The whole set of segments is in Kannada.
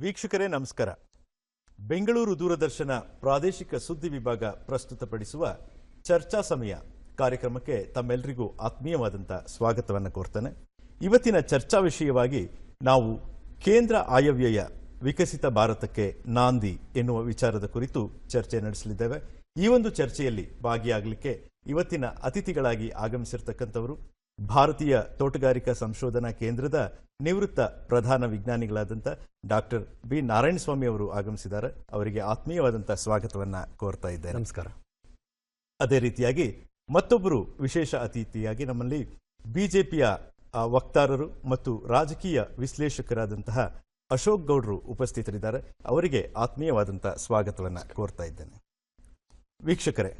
ವೀಕ್ಷಕರೇ, ನಮಸ್ಕಾರ. ಬೆಂಗಳೂರು ದೂರದರ್ಶನ ಪ್ರಾದೇಶಿಕ ಸುದ್ದಿ ವಿಭಾಗ ಪ್ರಸ್ತುತಪಡಿಸುವ ಚರ್ಚಾ ಸಮಯ ಕಾರ್ಯಕ್ರಮಕ್ಕೆ ತಮ್ಮೆಲ್ಲರಿಗೂ ಆತ್ಮೀಯವಾದಂಥ ಸ್ವಾಗತವನ್ನು ಕೋರ್ತಾನೆ. ಇವತ್ತಿನ ಚರ್ಚಾ ವಿಷಯವಾಗಿ ನಾವು ಕೇಂದ್ರ ಆಯವ್ಯಯ ವಿಕಸಿತ ಭಾರತಕ್ಕೆ ನಾಂದಿ ಎನ್ನುವ ವಿಚಾರದ ಕುರಿತು ಚರ್ಚೆ ನಡೆಸಲಿದ್ದೇವೆ. ಈ ಒಂದು ಚರ್ಚೆಯಲ್ಲಿ ಭಾಗಿಯಾಗಲಿಕ್ಕೆ ಇವತ್ತಿನ ಅತಿಥಿಗಳಾಗಿ ಆಗಮಿಸಿರ್ತಕ್ಕಂಥವರು ಭಾರತೀಯ ತೋಟಗಾರಿಕಾ ಸಂಶೋಧನಾ ಕೇಂದ್ರದ ನಿವೃತ್ತ ಪ್ರಧಾನ ವಿಜ್ಞಾನಿಗಳಾದಂಥ ಡಾಕ್ಟರ್ ಬಿ. ನಾರಾಯಣ ಸ್ವಾಮಿ ಅವರು ಆಗಮಿಸಿದ್ದಾರೆ. ಅವರಿಗೆ ಆತ್ಮೀಯವಾದಂಥ ಸ್ವಾಗತವನ್ನ ಕೋರ್ತಾ ಇದ್ದೇನೆ. ನಮಸ್ಕಾರ. ಅದೇ ರೀತಿಯಾಗಿ ಮತ್ತೊಬ್ಬರು ವಿಶೇಷ ಅತಿಥಿಯಾಗಿ ನಮ್ಮಲ್ಲಿ ಬಿಜೆಪಿಯ ವಕ್ತಾರರು ಮತ್ತು ರಾಜಕೀಯ ವಿಶ್ಲೇಷಕರಾದಂತಹ ಅಶೋಕ್ ಗೌಡ್ರು ಉಪಸ್ಥಿತರಿದ್ದಾರೆ. ಅವರಿಗೆ ಆತ್ಮೀಯವಾದಂಥ ಸ್ವಾಗತವನ್ನ ಕೋರ್ತಾ ಇದ್ದೇನೆ. ವೀಕ್ಷಕರೇ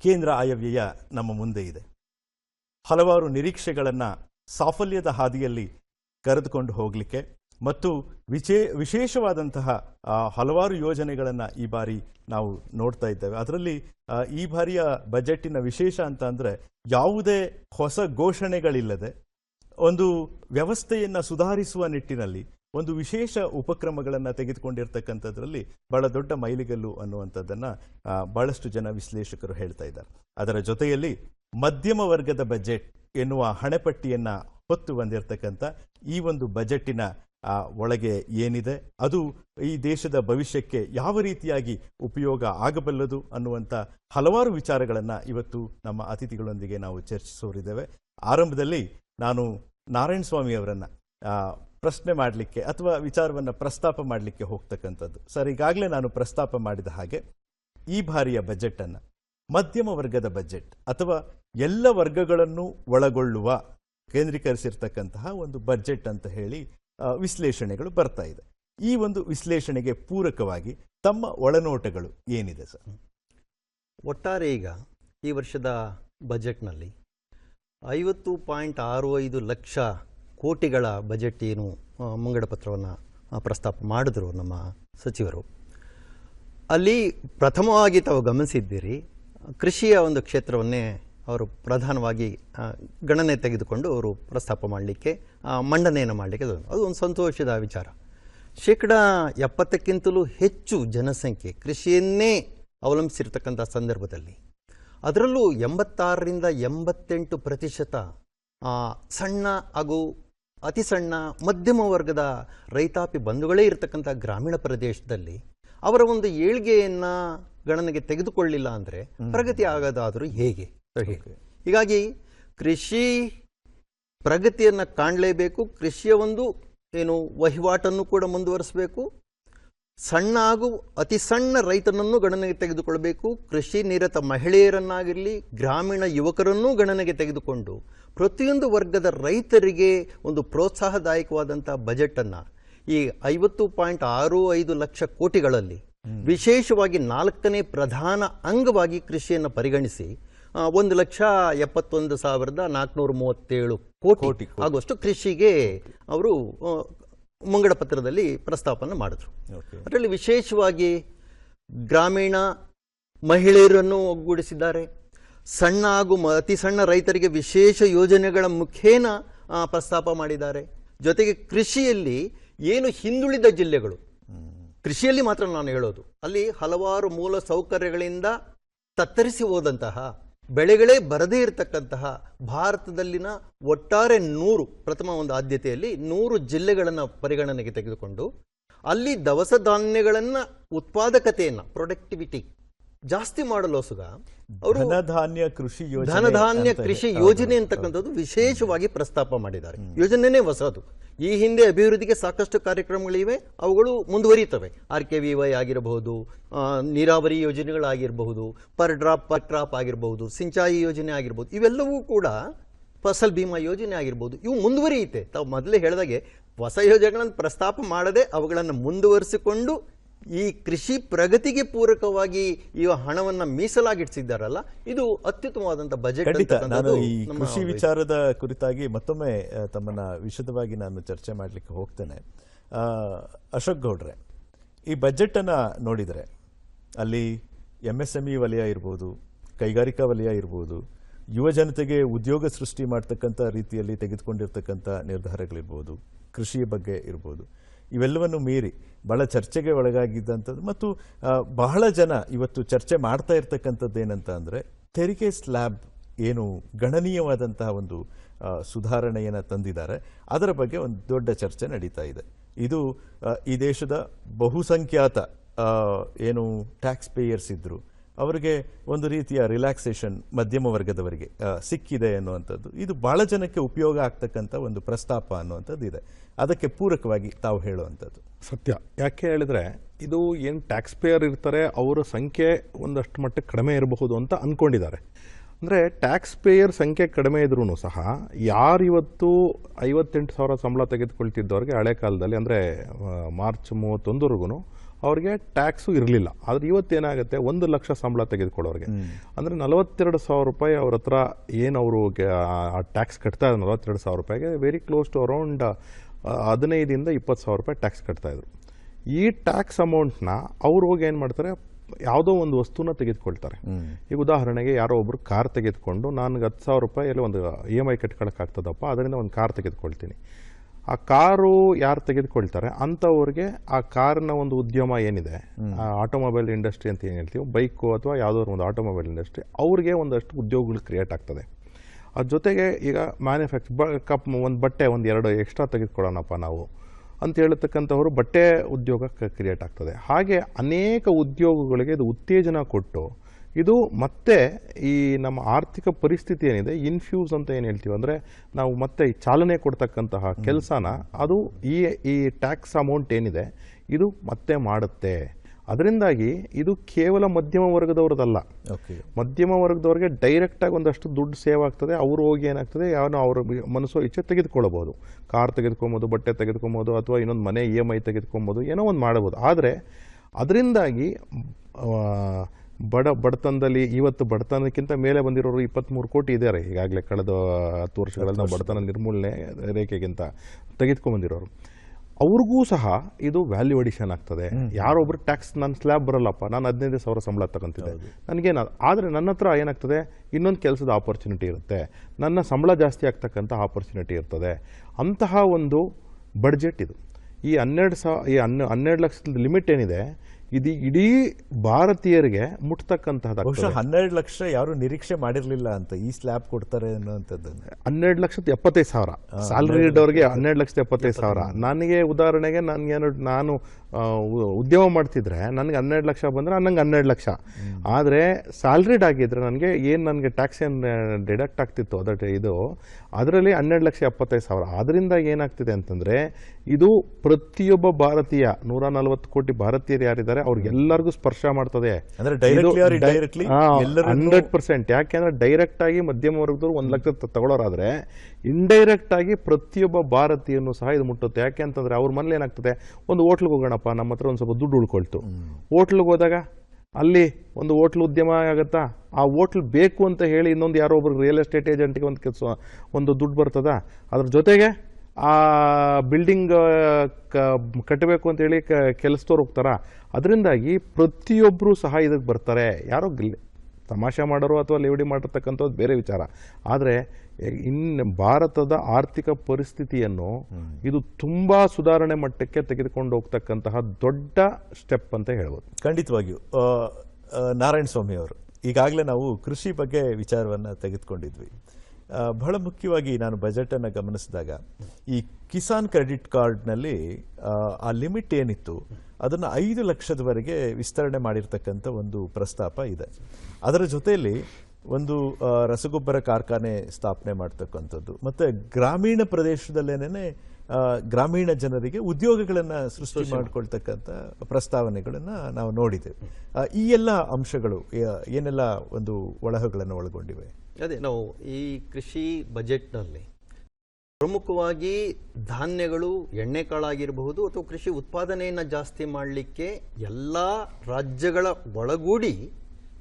ಕೇಂದ್ರ ಆಯವ್ಯಯ ನಮ್ಮ ಮುಂದೆ ಇದೆ. ಹಲವಾರು ನಿರೀಕ್ಷೆಗಳನ್ನು ಸಾಫಲ್ಯದ ಹಾದಿಯಲ್ಲಿ ಕರೆದುಕೊಂಡು ಹೋಗಲಿಕ್ಕೆ ಮತ್ತು ವಿಚೇ, ವಿಶೇಷವಾದಂತಹ ಹಲವಾರು ಯೋಜನೆಗಳನ್ನು ಈ ಬಾರಿ ನಾವು ನೋಡ್ತಾ ಇದ್ದೇವೆ. ಅದರಲ್ಲಿ ಈ ಬಾರಿಯ ಬಜೆಟ್ಟಿನ ವಿಶೇಷ ಅಂತ ಅಂದರೆ ಯಾವುದೇ ಹೊಸ ಘೋಷಣೆಗಳಿಲ್ಲದೆ ಒಂದು ವ್ಯವಸ್ಥೆಯನ್ನು ಸುಧಾರಿಸುವ ನಿಟ್ಟಿನಲ್ಲಿ ಒಂದು ವಿಶೇಷ ಉಪಕ್ರಮಗಳನ್ನು ತೆಗೆದುಕೊಂಡಿರ್ತಕ್ಕಂಥದ್ರಲ್ಲಿ ಬಹಳ ದೊಡ್ಡ ಮೈಲಿಗಲ್ಲು ಅನ್ನುವಂಥದ್ದನ್ನು ಭಾಳಷ್ಟು ಜನ ವಿಶ್ಲೇಷಕರು ಹೇಳ್ತಾ ಇದ್ದಾರೆ. ಅದರ ಜೊತೆಯಲ್ಲಿ ಮಧ್ಯಮ ವರ್ಗದ ಬಜೆಟ್ ಎನ್ನುವ ಹಣೆಪಟ್ಟಿಯನ್ನ ಹೊತ್ತು ಬಂದಿರತಕ್ಕಂಥ ಈ ಒಂದು ಬಜೆಟ್ಟಿನ ಒಳಗೆ ಏನಿದೆ, ಅದು ಈ ದೇಶದ ಭವಿಷ್ಯಕ್ಕೆ ಯಾವ ರೀತಿಯಾಗಿ ಉಪಯೋಗ ಆಗಬಲ್ಲದು ಅನ್ನುವಂಥ ಹಲವಾರು ವಿಚಾರಗಳನ್ನು ಇವತ್ತು ನಮ್ಮ ಅತಿಥಿಗಳೊಂದಿಗೆ ನಾವು ಚರ್ಚಿಸೋರಿದ್ದೇವೆ. ಆರಂಭದಲ್ಲಿ ನಾನು ನಾರಾಯಣ ಸ್ವಾಮಿ ಅವರನ್ನ ಪ್ರಶ್ನೆ ಮಾಡಲಿಕ್ಕೆ ಅಥವಾ ವಿಚಾರವನ್ನ ಪ್ರಸ್ತಾಪ ಮಾಡಲಿಕ್ಕೆ ಹೋಗ್ತಕ್ಕಂಥದ್ದು. ಸರ್, ಈಗಾಗಲೇ ನಾನು ಪ್ರಸ್ತಾಪ ಮಾಡಿದ ಹಾಗೆ ಈ ಬಾರಿಯ ಬಜೆಟನ್ನು ಮಧ್ಯಮ ವರ್ಗದ ಬಜೆಟ್ ಅಥವಾ ಎಲ್ಲ ವರ್ಗಗಳನ್ನು ಒಳಗೊಳ್ಳುವ ಕೇಂದ್ರೀಕರಿಸಿರ್ತಕ್ಕಂತಹ ಒಂದು ಬಜೆಟ್ ಅಂತ ಹೇಳಿ ವಿಶ್ಲೇಷಣೆಗಳು ಬರ್ತಾ ಇದೆ. ಈ ಒಂದು ವಿಶ್ಲೇಷಣೆಗೆ ಪೂರಕವಾಗಿ ತಮ್ಮ ಒಳನೋಟಗಳು ಏನಿದೆ ಸರ್? ಒಟ್ಟಾರೆ ಈಗ ಈ ವರ್ಷದ ಬಜೆಟ್ನಲ್ಲಿ ಐವತ್ತು ಪಾಯಿಂಟ್ ಆರು ಐದು ಲಕ್ಷ ಕೋಟಿಗಳ ಬಜೆಟ್ ಏನು ಮುಂಗಡ ಪತ್ರವನ್ನು ಪ್ರಸ್ತಾಪ ಮಾಡಿದ್ರು ನಮ್ಮ ಸಚಿವರು. ಅಲ್ಲಿ ಪ್ರಥಮವಾಗಿ ತಾವು ಗಮನಿಸಿದ್ದೀರಿ ಕೃಷಿಯ ಒಂದು ಕ್ಷೇತ್ರವನ್ನೇ ಅವರು ಪ್ರಧಾನವಾಗಿ ಗಣನೆ ತೆಗೆದುಕೊಂಡು ಅವರು ಪ್ರಸ್ತಾಪ ಮಾಡಲಿಕ್ಕೆ ಮಂಡನೆಯನ್ನು ಮಾಡಲಿಕ್ಕೆ ಅದು ಒಂದು ಸಂತೋಷದ ವಿಚಾರ. ಶೇಕಡ ಎಪ್ಪತ್ತಕ್ಕಿಂತಲೂ ಹೆಚ್ಚು ಜನಸಂಖ್ಯೆ ಕೃಷಿಯನ್ನೇ ಅವಲಂಬಿಸಿರ್ತಕ್ಕಂಥ ಸಂದರ್ಭದಲ್ಲಿ, ಅದರಲ್ಲೂ ಎಂಬತ್ತಾರರಿಂದ ಎಂಬತ್ತೆಂಟು ಪ್ರತಿಶತ ಸಣ್ಣ ಹಾಗೂ ಅತಿ ಸಣ್ಣ ಮಧ್ಯಮ ವರ್ಗದ ರೈತಾಪಿ ಬಂಧುಗಳೇ ಇರತಕ್ಕಂಥ ಗ್ರಾಮೀಣ ಪ್ರದೇಶದಲ್ಲಿ ಅವರ ಒಂದು ಏಳ್ಗೆಯನ್ನು ಗಣನೆಗೆ ತೆಗೆದುಕೊಳ್ಳಿಲ್ಲ ಅಂದರೆ ಪ್ರಗತಿ ಆಗೋದಾದರೂ ಹೇಗೆ? ಹೇಗೆ ಹೀಗಾಗಿ ಕೃಷಿ ಪ್ರಗತಿಯನ್ನು ಕಾಣಲೇಬೇಕು ಕೃಷಿಯ ಒಂದು ಏನು ವಹಿವಾಟನ್ನು ಕೂಡ ಮುಂದುವರಿಸಬೇಕು ಸಣ್ಣ ಹಾಗೂ ಅತಿ ಸಣ್ಣ ರೈತನನ್ನು ಗಣನೆಗೆ ತೆಗೆದುಕೊಳ್ಳಬೇಕು ಕೃಷಿ ನಿರತ ಮಹಿಳೆಯರನ್ನಾಗಿರಲಿ ಗ್ರಾಮೀಣ ಯುವಕರನ್ನೂ ಗಣನೆಗೆ ತೆಗೆದುಕೊಂಡು ಪ್ರತಿಯೊಂದು ವರ್ಗದ ರೈತರಿಗೆ ಒಂದು ಪ್ರೋತ್ಸಾಹದಾಯಕವಾದಂಥ ಬಜೆಟನ್ನು ಈ ಐವತ್ತು ಪಾಯಿಂಟ್ ಆರು ಐದು ಲಕ್ಷ ಕೋಟಿಗಳಲ್ಲಿ ವಿಶೇಷವಾಗಿ ನಾಲ್ಕನೇ ಪ್ರಧಾನ ಅಂಗವಾಗಿ ಕೃಷಿಯನ್ನು ಪರಿಗಣಿಸಿ ಒಂದು ಲಕ್ಷ ಎಪ್ಪತ್ತೊಂದು ಸಾವಿರದ ನಾಲ್ಕುನೂರ ಮೂವತ್ತೇಳು ಕೋಟಿ. ಆಗುವಷ್ಟು ಕೃಷಿಗೆ ಅವರು ಮುಂಗಡ ಪತ್ರದಲ್ಲಿ ಪ್ರಸ್ತಾಪನ ಮಾಡಿದ್ರು. ಅದರಲ್ಲಿ ವಿಶೇಷವಾಗಿ ಗ್ರಾಮೀಣ ಮಹಿಳೆಯರನ್ನು ಒಗ್ಗೂಡಿಸಿದ್ದಾರೆ. ಸಣ್ಣ ಹಾಗೂ ಅತಿ ಸಣ್ಣ ರೈತರಿಗೆ ವಿಶೇಷ ಯೋಜನೆಗಳ ಮುಖೇನ ಪ್ರಸ್ತಾಪ ಮಾಡಿದ್ದಾರೆ. ಜೊತೆಗೆ ಕೃಷಿಯಲ್ಲಿ ಏನು ಹಿಂದುಳಿದ ಜಿಲ್ಲೆಗಳು ಕೃಷಿಯಲ್ಲಿ ಮಾತ್ರ ನಾನು ಹೇಳೋದು. ಅಲ್ಲಿ ಹಲವಾರು ಮೂಲ ಸೌಕರ್ಯಗಳಿಂದ ತತ್ತರಿಸಿ ಹೋದಂತಹ, ಬೆಳೆಗಳೇ ಬರದೇ ಇರತಕ್ಕಂತಹ ಭಾರತದಲ್ಲಿನ ಒಟ್ಟಾರೆ ನೂರು, ಪ್ರಥಮ ಒಂದು ಆದ್ಯತೆಯಲ್ಲಿ ನೂರು ಜಿಲ್ಲೆಗಳನ್ನು ಪರಿಗಣನೆಗೆ ತೆಗೆದುಕೊಂಡು ಅಲ್ಲಿ ದವಸ ಧಾನ್ಯಗಳನ್ನು ಉತ್ಪಾದಕತೆಯನ್ನು ಪ್ರೊಡಕ್ಟಿವಿಟಿ ಜಾಸ್ತಿ ಮಾಡಲೋಸುಗ ಅವರು ಧನಧಾನ್ಯ ಕೃಷಿ ಯೋಜನೆ ಧನಧಾನ್ಯ ಕೃಷಿ ಯೋಜನೆ. ಅಂತಕ್ಕಂಥದ್ದು ವಿಶೇಷವಾಗಿ ಪ್ರಸ್ತಾಪ ಮಾಡಿದ್ದಾರೆ. ಯೋಜನೆನೇ ಹೊಸದು. ಈ ಹಿಂದೆ ಅಭಿವೃದ್ಧಿಗೆ ಸಾಕಷ್ಟು ಕಾರ್ಯಕ್ರಮಗಳಿವೆ ಅವುಗಳು ಮುಂದುವರಿಯುತ್ತವೆ ಆರ್ ಕೆ ವಿ ವೈ ಆಗಿರಬಹುದು ನೀರಾವರಿ ಯೋಜನೆಗಳಾಗಿರಬಹುದು ಪರ್ ಡ್ರಾಪ್ ಪರ್ ಟ್ರಾಪ್ ಆಗಿರಬಹುದು ಸಿಂಚಾಯಿ ಯೋಜನೆ ಆಗಿರಬಹುದು ಇವೆಲ್ಲವೂ ಕೂಡ ಫಸಲ್ ಭೀಮಾ ಯೋಜನೆ ಆಗಿರ್ಬೋದು ಇವು ಮುಂದುವರಿಯುತ್ತೆ. ತಾವು ಮೊದಲೇ ಹೇಳಿದಾಗೆ ಹೊಸ ಯೋಜನೆಗಳನ್ನು ಪ್ರಸ್ತಾಪ ಮಾಡದೆ ಅವುಗಳನ್ನು ಮುಂದುವರಿಸಿಕೊಂಡು ಈ ಕೃಷಿ ಪ್ರಗತಿಗೆ ಪೂರಕವಾಗಿ ಈ ಹಣವನ್ನ ಮೀಸಲಾಗಿಡ್ಸಿದ್ದಾರಲ್ಲ ಇದು ಅತ್ಯುತ್ತಮವಾದಂತಹ ಬಜೆಟ್ ನಾನು ಈ ಕೃಷಿ ವಿಚಾರದ ಕುರಿತಾಗಿ ಮತ್ತೊಮ್ಮೆ ತಮ್ಮನ್ನ ವಿಶದವಾಗಿ ನಾನು ಚರ್ಚೆ ಮಾಡಲಿಕ್ಕೆ ಹೋಗ್ತೇನೆ. ಅಶೋಕ್ ಗೌಡ್ರೆ ಈ ಬಜೆಟ್ ಅನ್ನ ನೋಡಿದರೆ ಅಲ್ಲಿ ಎಂ ಎಸ್ ಎಂ ಇ ವಲಯ ಇರ್ಬೋದು ಕೈಗಾರಿಕಾ ವಲಯ ಇರ್ಬೋದು ಯುವ ಜನತೆಗೆ ಉದ್ಯೋಗ ಸೃಷ್ಟಿ ಮಾಡ್ತಕ್ಕಂಥ ರೀತಿಯಲ್ಲಿ ತೆಗೆದುಕೊಂಡಿರ್ತಕ್ಕಂಥ ನಿರ್ಧಾರಗಳಿರ್ಬೋದು ಕೃಷಿಯ ಬಗ್ಗೆ ಇರ್ಬೋದು. ಇವೆಲ್ಲವನ್ನು ಮೀರಿ ಬಹಳ ಚರ್ಚೆಗೆ ಒಳಗಾಗಿದ್ದಂಥದ್ದು ಮತ್ತು ಬಹಳ ಜನ ಇವತ್ತು ಚರ್ಚೆ ಮಾಡ್ತಾ ಇರ್ತಕ್ಕಂಥದ್ದು ಏನಂತ ಅಂದರೆ, ತೆರಿಗೆ ಸ್ಲ್ಯಾಬ್ ಏನು ಗಣನೀಯವಾದಂತಹ ಒಂದು ಸುಧಾರಣೆಯನ್ನು ತಂದಿದ್ದಾರೆ. ಅದರ ಬಗ್ಗೆ ಒಂದು ದೊಡ್ಡ ಚರ್ಚೆ ನಡೀತಾ ಇದೆ. ಇದು ಈ ದೇಶದ ಬಹುಸಂಖ್ಯಾತ ಏನು ಟ್ಯಾಕ್ಸ್ ಪೇಯರ್ಸ್ ಇದ್ದರು ಅವರಿಗೆ ಒಂದು ರೀತಿಯ ರಿಲ್ಯಾಕ್ಸೇಷನ್ ಮಧ್ಯಮ ವರ್ಗದವರಿಗೆ ಸಿಕ್ಕಿದೆ ಅನ್ನುವಂಥದ್ದು. ಇದು ಬಹಳ ಜನಕ್ಕೆ ಉಪಯೋಗ ಆಗ್ತಕ್ಕಂಥ ಒಂದು ಪ್ರಸ್ತಾಪ ಅನ್ನುವಂಥದ್ದು ಇದೆ. ಅದಕ್ಕೆ ಪೂರಕವಾಗಿ ತಾವು ಹೇಳುವಂಥದ್ದು. ಸತ್ಯ. ಯಾಕೆ ಹೇಳಿದ್ರೆ, ಇದು ಏನು ಟ್ಯಾಕ್ಸ್ ಪೇಯರ್ ಇರ್ತಾರೆ, ಅವರ ಸಂಖ್ಯೆ ಒಂದಷ್ಟು ಮಟ್ಟಕ್ಕೆ ಕಡಿಮೆ ಇರಬಹುದು ಅಂತ ಅಂದ್ಕೊಂಡಿದ್ದಾರೆ ಅಂದರೆ ಟ್ಯಾಕ್ಸ್ ಪೇಯರ್ ಸಂಖ್ಯೆ ಕಡಿಮೆ ಇದ್ರೂ ಸಹ ಯಾರು ಇವತ್ತು ಐವತ್ತೆಂಟು ಸಾವಿರ ಸಂಬಳ ತೆಗೆದುಕೊಳ್ತಿದ್ದವ್ರಿಗೆ ಹಳೆ ಕಾಲದಲ್ಲಿ, ಅಂದರೆ ಮಾರ್ಚ್ ಮೂವತ್ತೊಂದವರೆಗೂ ಅವ್ರಿಗೆ ಟ್ಯಾಕ್ಸು ಇರಲಿಲ್ಲ. ಆದರೆ ಇವತ್ತೇನಾಗುತ್ತೆ? ಒಂದು ಲಕ್ಷ ಸಂಬಳ ತೆಗೆದುಕೊಳ್ಳೋರಿಗೆ. ಅಂದರೆ ನಲವತ್ತೆರಡು ಸಾವಿರ ರೂಪಾಯಿ ಅವ್ರ ಹತ್ರ ಏನು ಅವರು ಆ ಟ್ಯಾಕ್ಸ್ ಕಟ್ತಾ ಇದ್ದಾರೆ ನಲವತ್ತೆರಡು ಸಾವಿರ ರೂಪಾಯಿಗೆ ವೆರಿ ಕ್ಲೋಸ್ ಟು ಅರೌಂಡ್ ಹದಿನೈದಿಂದ ಇಪ್ಪತ್ತು ಸಾವಿರ ರೂಪಾಯಿ ಟ್ಯಾಕ್ಸ್ ಕಟ್ತಾಯಿದ್ರು ಈ ಟ್ಯಾಕ್ಸ್ ಅಮೌಂಟ್ನ ಅವ್ರು ಹೋಗಿ ಏನು ಮಾಡ್ತಾರೆ? ಯಾವುದೋ ಒಂದು ವಸ್ತುನ ತೆಗೆದುಕೊಳ್ತಾರೆ. ಈಗ ಉದಾಹರಣೆಗೆ ಯಾರೋ ಒಬ್ರು ಕಾರ್ ತೆಗೆದುಕೊಂಡು ನನಗೆ ಹತ್ತು ಸಾವಿರ ರೂಪಾಯಿ ಎಲ್ಲ ಒಂದು ಇ ಎಂ ಐ ಕಟ್ಕೊಳಕ್ಕಾಗ್ತದಪ್ಪ ಅದರಿಂದ ಒಂದು ಕಾರ್ ತೆಗೆದುಕೊಳ್ತೀನಿ. ಆ ಕಾರು ಯಾರು ತೆಗೆದುಕೊಳ್ತಾರೆ ಅಂಥವ್ರಿಗೆ ಆ ಕಾರಿನ ಒಂದು ಉದ್ಯಮ ಏನಿದೆ ಆಟೋಮೊಬೈಲ್ ಇಂಡಸ್ಟ್ರಿ ಅಂತ ಏನು ಹೇಳ್ತೀವಿ ಬೈಕು ಅಥವಾ ಯಾವುದೋ ಒಂದು ಆಟೋಮೊಬೈಲ್ ಇಂಡಸ್ಟ್ರಿ ಅವ್ರಿಗೆ ಒಂದಷ್ಟು ಉದ್ಯೋಗಗಳು ಕ್ರಿಯೇಟ್ ಆಗ್ತದೆ. ಅದ್ರ ಜೊತೆಗೆ ಈಗ ಮ್ಯಾನುಫ್ಯಾಕ್ಚರ್ ಬ ಕಪ್ ಒಂದು ಬಟ್ಟೆ ಒಂದು ಎರಡು ಎಕ್ಸ್ಟ್ರಾ ತೆಗೆದುಕೊಳ್ಳೋಣಪ್ಪ ನಾವು ಅಂತ ಹೇಳ್ತಕ್ಕಂಥವ್ರು ಬಟ್ಟೆ ಉದ್ಯೋಗ ಕ್ರಿಯೇಟ್ ಆಗ್ತದೆ. ಹಾಗೆ ಅನೇಕ ಉದ್ಯೋಗಗಳಿಗೆ ಇದು ಉತ್ತೇಜನ ಕೊಟ್ಟು ಇದು ಮತ್ತೆ ಈ ನಮ್ಮ ಆರ್ಥಿಕ ಪರಿಸ್ಥಿತಿ ಏನಿದೆ? ಇನ್ಫ್ಯೂಸ್ ಅಂತ ಏನು ಹೇಳ್ತೀವಿ? ಅಂದರೆ ನಾವು ಮತ್ತೆ ಈ ಚಾಲನೆ ಕೊಡ್ತಕ್ಕಂತಹ ಕೆಲಸನ ಅದು ಈ ಈ ಟ್ಯಾಕ್ಸ್ ಅಮೌಂಟ್ ಏನಿದೆ ಇದು ಮತ್ತೆ ಮಾಡುತ್ತೆ. ಅದರಿಂದಾಗಿ ಇದು ಕೇವಲ ಮಧ್ಯಮ ವರ್ಗದವ್ರದ್ದಲ್ಲ ಓಕೆ ಮಧ್ಯಮ ವರ್ಗದವ್ರಿಗೆ ಡೈರೆಕ್ಟಾಗಿ ಒಂದಷ್ಟು ದುಡ್ಡು ಸೇವ್ ಆಗ್ತದೆ. ಅವರು ಹೋಗಿ ಏನಾಗ್ತದೆ? ಯಾವನೋ ಅವ್ರ ಮನಸ್ಸು ಇಚ್ಛೆ ತೆಗೆದುಕೊಳ್ಳಬಹುದು. ಕಾರ್ ತೆಗೆದುಕೊಬೋದು ಬಟ್ಟೆ ತೆಗೆದುಕೊಬೋದು ಅಥವಾ ಇನ್ನೊಂದು ಮನೆ ಇ ಎಂ ಐ ತೆಗೆದುಕೊಬೋದು ಏನೋ ಒಂದು ಮಾಡಬಹುದು. ಆದರೆ ಅದರಿಂದಾಗಿ ಬಡ ಬಡತನದಲ್ಲಿ ಇವತ್ತು ಬಡತನಕ್ಕಿಂತ ಮೇಲೆ ಬಂದಿರೋರು ಇಪ್ಪತ್ತ್ಮೂರು ಕೋಟಿ ಇದ್ದಾರೆ. ಈಗಾಗಲೇ ಕಳೆದ ಹತ್ತು ವರ್ಷಗಳಲ್ಲಿ ನಾವು ಬಡತನ ನಿರ್ಮೂಲನೆ ರೇಖೆಗಿಂತ ತೆಗೆದುಕೊಂಡ್ಬಂದಿರೋರು ಅವ್ರಿಗೂ ಸಹ ಇದು ವ್ಯಾಲ್ಯೂ ಅಡಿಷನ್ ಆಗ್ತದೆ. ಯಾರೊಬ್ರು ಟ್ಯಾಕ್ಸ್ ನನ್ನ ಸ್ಲ್ಯಾಬ್ ಬರಲ್ಲಪ್ಪ ನಾನು ಹದಿನೈದು ಸಾವಿರ ಸಂಬಳ ತಗೊಂತಿದ್ದೆ. ನನಗೇನು ಆದರೆ ನನ್ನ ಹತ್ರ ಏನಾಗ್ತದೆ ಇನ್ನೊಂದು ಕೆಲಸದ ಆಪರ್ಚುನಿಟಿ ಇರುತ್ತೆ. ನನ್ನ ಸಂಬಳ ಜಾಸ್ತಿ ಆಗ್ತಕ್ಕಂಥ ಆಪರ್ಚುನಿಟಿ ಇರ್ತದೆ. ಅಂತಹ ಒಂದು ಬಡ್ಜೆಟ್ ಇದು. ಈ ಹನ್ನೆರಡು ಸಾವಿರ ಈ ಹನ್ನೆ ಹನ್ನೆರಡು ಲಕ್ಷದ ಲಿಮಿಟ್ ಏನಿದೆ ಇದು ಇಡೀ ಭಾರತೀಯರಿಗೆ ಮುಟ್ತಕ್ಕಂತಹದ್ದು ಬಹುಶಃ ಹನ್ನೆರಡು ಲಕ್ಷ ಯಾರು ನಿರೀಕ್ಷೆ ಮಾಡಿರಲಿಲ್ಲ ಅಂತ ಈ ಸ್ಲ್ಯಾಬ್ ಕೊಡ್ತಾರೆ ಅನ್ನುವಂಥದ್ದು. ಹನ್ನೆರಡು ಲಕ್ಷದ ಎಪ್ಪತ್ತೈದು ಸಾವಿರ. ಸ್ಯಾಲ್ರಿ ಇದ್ದವ್ರಿಗೆ ಹನ್ನೆರಡು ಲಕ್ಷದ ಎಪ್ಪತ್ತೈದು ಸಾವಿರ. ನನಗೆ ಉದಾಹರಣೆಗೆ ನನಗೇನು ನಾನು ಉದ್ಯಮ ಮಾಡ್ತಿದ್ರೆ ನನಗೆ ಹನ್ನೆರಡು ಲಕ್ಷ ಬಂದರೆ ನನಗೆ ಹನ್ನೆರಡು ಲಕ್ಷ. ಆದರೆ ಸ್ಯಾಲ್ರಿಡ್ ಆಗಿದ್ರೆ ನನಗೆ ಏನು ನನಗೆ ಟ್ಯಾಕ್ಸ್ ಏನು ಡಿಡಕ್ಟ್ ಆಗ್ತಿತ್ತು ಅದರ ಇದು ಅದರಲ್ಲಿ ಹನ್ನೆರಡು ಲಕ್ಷ ಎಪ್ಪತ್ತೈದು ಸಾವಿರ. ಅದರಿಂದ ಏನಾಗ್ತಿದೆ ಅಂತಂದರೆ ಇದು ಪ್ರತಿಯೊಬ್ಬ ಭಾರತೀಯ ನೂರ ನಲವತ್ತು ಕೋಟಿ ಭಾರತೀಯರು ಯಾರಿದ್ದಾರೆ ಅವ್ರಿಗೆಲ್ಲರಿಗೂ ಸ್ಪರ್ಶ ಮಾಡ್ತದೆ. ಹಂಡ್ರೆಡ್ ಪರ್ಸೆಂಟ್ ಯಾಕೆಂದ್ರೆ ಡೈರೆಕ್ಟ್ ಆಗಿ ಮಧ್ಯಮ ವರ್ಗದವ್ರು ಒಂದು ಲಕ್ಷ ತಗೊಳ್ಳೋರಾದ್ರೆ ಇಂಡೈರೆಕ್ಟ್ ಆಗಿ ಪ್ರತಿಯೊಬ್ಬ ಭಾರತೀಯನು ಸಹ ಇದು ಮುಟ್ಟುತ್ತೆ. ಯಾಕೆ ಅಂತಂದ್ರೆ ಅವ್ರ ಮನೇಲಿ ಏನಾಗ್ತದೆ ಒಂದು ಹೋಟ್ಲಿಗೆ ಹೋಗೋಣಪ್ಪ ನಮ್ಮ ಹತ್ರ ಒಂದು ಸ್ವಲ್ಪ ದುಡ್ಡು ಉಳ್ಕೊಳ್ತು. ಹೋಟ್ಲಿಗೆ ಹೋದಾಗ ಅಲ್ಲಿ ಒಂದು ಹೋಟ್ಲ್ ಉದ್ಯಮ ಆಗುತ್ತಾ? ಆ ಹೋಟ್ಲ್ ಬೇಕು ಅಂತ ಹೇಳಿ ಇನ್ನೊಂದು ಯಾರೋ ಒಬ್ರು ರಿಯಲ್ ಎಸ್ಟೇಟ್ ಏಜೆಂಟ್ಗೆ ಒಂದು ಕೆಲಸ ಒಂದು ದುಡ್ಡು ಬರ್ತದ? ಅದ್ರ ಜೊತೆಗೆ ಆ ಬಿಲ್ಡಿಂಗ್ ಕಟ್ಟಬೇಕು ಅಂತೇಳಿ ಕ ಕೆಲಸದವ್ರು ಹೋಗ್ತಾರ ಅದರಿಂದಾಗಿ ಪ್ರತಿಯೊಬ್ಬರು ಸಹ ಇದಕ್ಕೆ ಬರ್ತಾರೆ. ಯಾರೋ ತಮಾಷೆ ಮಾಡೋರು ಅಥವಾ ಲೇವಡಿ ಮಾಡಿರ್ತಕ್ಕಂಥದ್ದು ಬೇರೆ ವಿಚಾರ. ಆದರೆ ಇನ್ನು ಭಾರತದ ಆರ್ಥಿಕ ಪರಿಸ್ಥಿತಿಯನ್ನು ಇದು ತುಂಬ ಸುಧಾರಣೆ ಮಟ್ಟಕ್ಕೆ ತೆಗೆದುಕೊಂಡು ಹೋಗ್ತಕ್ಕಂತಹ ದೊಡ್ಡ ಸ್ಟೆಪ್ ಅಂತ ಹೇಳ್ಬೋದು. ಖಂಡಿತವಾಗಿಯೂ. ನಾರಾಯಣ ಸ್ವಾಮಿ ಅವರು ಈಗಾಗಲೇ ನಾವು ಕೃಷಿ ಬಗ್ಗೆ ವಿಚಾರವನ್ನು ತೆಗೆದುಕೊಂಡಿದ್ವಿ. ಬಹಳ ಮುಖ್ಯವಾಗಿ ನಾನು ಬಜೆಟನ್ನು ಗಮನಿಸಿದಾಗ ಈ ಕಿಸಾನ್ ಕ್ರೆಡಿಟ್ ಕಾರ್ಡ್ನಲ್ಲಿ ಆ, ಲಿಮಿಟ್ ಏನಿತ್ತು ಅದನ್ನು ಐದು ಲಕ್ಷದವರೆಗೆ ವಿಸ್ತರಣೆ ಮಾಡಿರ್ತಕ್ಕಂಥ ಒಂದು ಪ್ರಸ್ತಾಪ ಇದೆ. ಅದರ ಜೊತೆಯಲ್ಲಿ ಒಂದು ರಸಗೊಬ್ಬರ ಕಾರ್ಖಾನೆ ಸ್ಥಾಪನೆ ಮಾಡ್ತಕ್ಕಂಥದ್ದು ಮತ್ತು ಗ್ರಾಮೀಣ ಪ್ರದೇಶದಲ್ಲೇನೇ ಗ್ರಾಮೀಣ ಜನರಿಗೆ ಉದ್ಯೋಗಗಳನ್ನು ಸೃಷ್ಟಿ ಮಾಡಿಕೊಳ್ತಕ್ಕಂಥ ಪ್ರಸ್ತಾವನೆಗಳನ್ನು ನಾವು ನೋಡಿದ್ದೇವೆ. ಈ ಎಲ್ಲ ಅಂಶಗಳು ಏನೆಲ್ಲ ಒಂದು ಒಳಹಗಳನ್ನು ಒಳಗೊಂಡಿವೆ? ಅದೇ ನಾವು ಈ ಕೃಷಿ ಬಜೆಟ್ನಲ್ಲಿ ಪ್ರಮುಖವಾಗಿ ಧಾನ್ಯಗಳು ಎಣ್ಣೆಕಾಳಾಗಿರಬಹುದು ಅಥವಾ ಕೃಷಿ ಉತ್ಪಾದನೆಯನ್ನು ಜಾಸ್ತಿ ಮಾಡಲಿಕ್ಕೆ ಎಲ್ಲ ರಾಜ್ಯಗಳ ಒಳಗೂಡಿ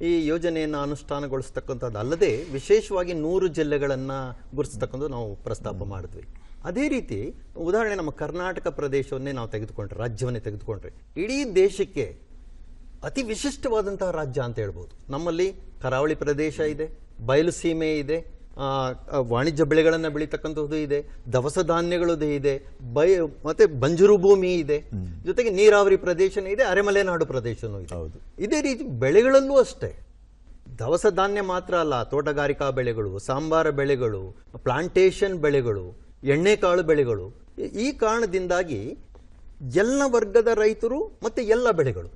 ಈ ಯೋಜನೆಯನ್ನು ಅನುಷ್ಠಾನಗೊಳಿಸ್ತಕ್ಕಂಥದ್ದು ಅಲ್ಲದೆ ವಿಶೇಷವಾಗಿ ನೂರು ಜಿಲ್ಲೆಗಳನ್ನು ಗುರುತಿಸ್ತಕ್ಕಂಥ ನಾವು ಪ್ರಸ್ತಾಪ ಮಾಡಿದ್ವಿ. ಅದೇ ರೀತಿ ಉದಾಹರಣೆ ನಮ್ಮ ಕರ್ನಾಟಕ ಪ್ರದೇಶವನ್ನೇ ನಾವು ತೆಗೆದುಕೊಂಡ್ರೆ ರಾಜ್ಯವನ್ನೇ ತೆಗೆದುಕೊಂಡ್ರೆ. ಇಡೀ ದೇಶಕ್ಕೆ ಅತಿ ವಿಶಿಷ್ಟವಾದಂತಹ ರಾಜ್ಯ ಅಂತ ಹೇಳ್ಬೋದು. ನಮ್ಮಲ್ಲಿ ಕರಾವಳಿ ಪ್ರದೇಶ ಇದೆ ಬಯಲು ಸೀಮೆ ಇದೆ ವಾಣಿಜ್ಯ ಬೆಳೆಗಳನ್ನು ಬೆಳೀತಕ್ಕಂಥದ್ದು ಇದೆ ದವಸ ಧಾನ್ಯಗಳದ್ದು ಇದೆ ಬೈ ಮತ್ತೆ ಬಂಜರು ಭೂಮಿ ಇದೆ. ಜೊತೆಗೆ ನೀರಾವರಿ ಪ್ರದೇಶನೂ ಇದೆ ಅರೆಮಲೆನಾಡು ಪ್ರದೇಶನೂ ಇದೆ. ಹೌದು. ಇದೇ ರೀತಿ ಬೆಳೆಗಳಲ್ಲೂ ಅಷ್ಟೇ. ದವಸ ಧಾನ್ಯ ಮಾತ್ರ ಅಲ್ಲ ತೋಟಗಾರಿಕಾ ಬೆಳೆಗಳು ಸಾಂಬಾರ ಬೆಳೆಗಳು ಪ್ಲಾಂಟೇಶನ್ ಬೆಳೆಗಳು ಎಣ್ಣೆಕಾಳು ಬೆಳೆಗಳು ಈ ಕಾರಣದಿಂದಾಗಿ ಎಲ್ಲ ವರ್ಗದ ರೈತರು ಮತ್ತೆ ಎಲ್ಲ ಬೆಳೆಗಳು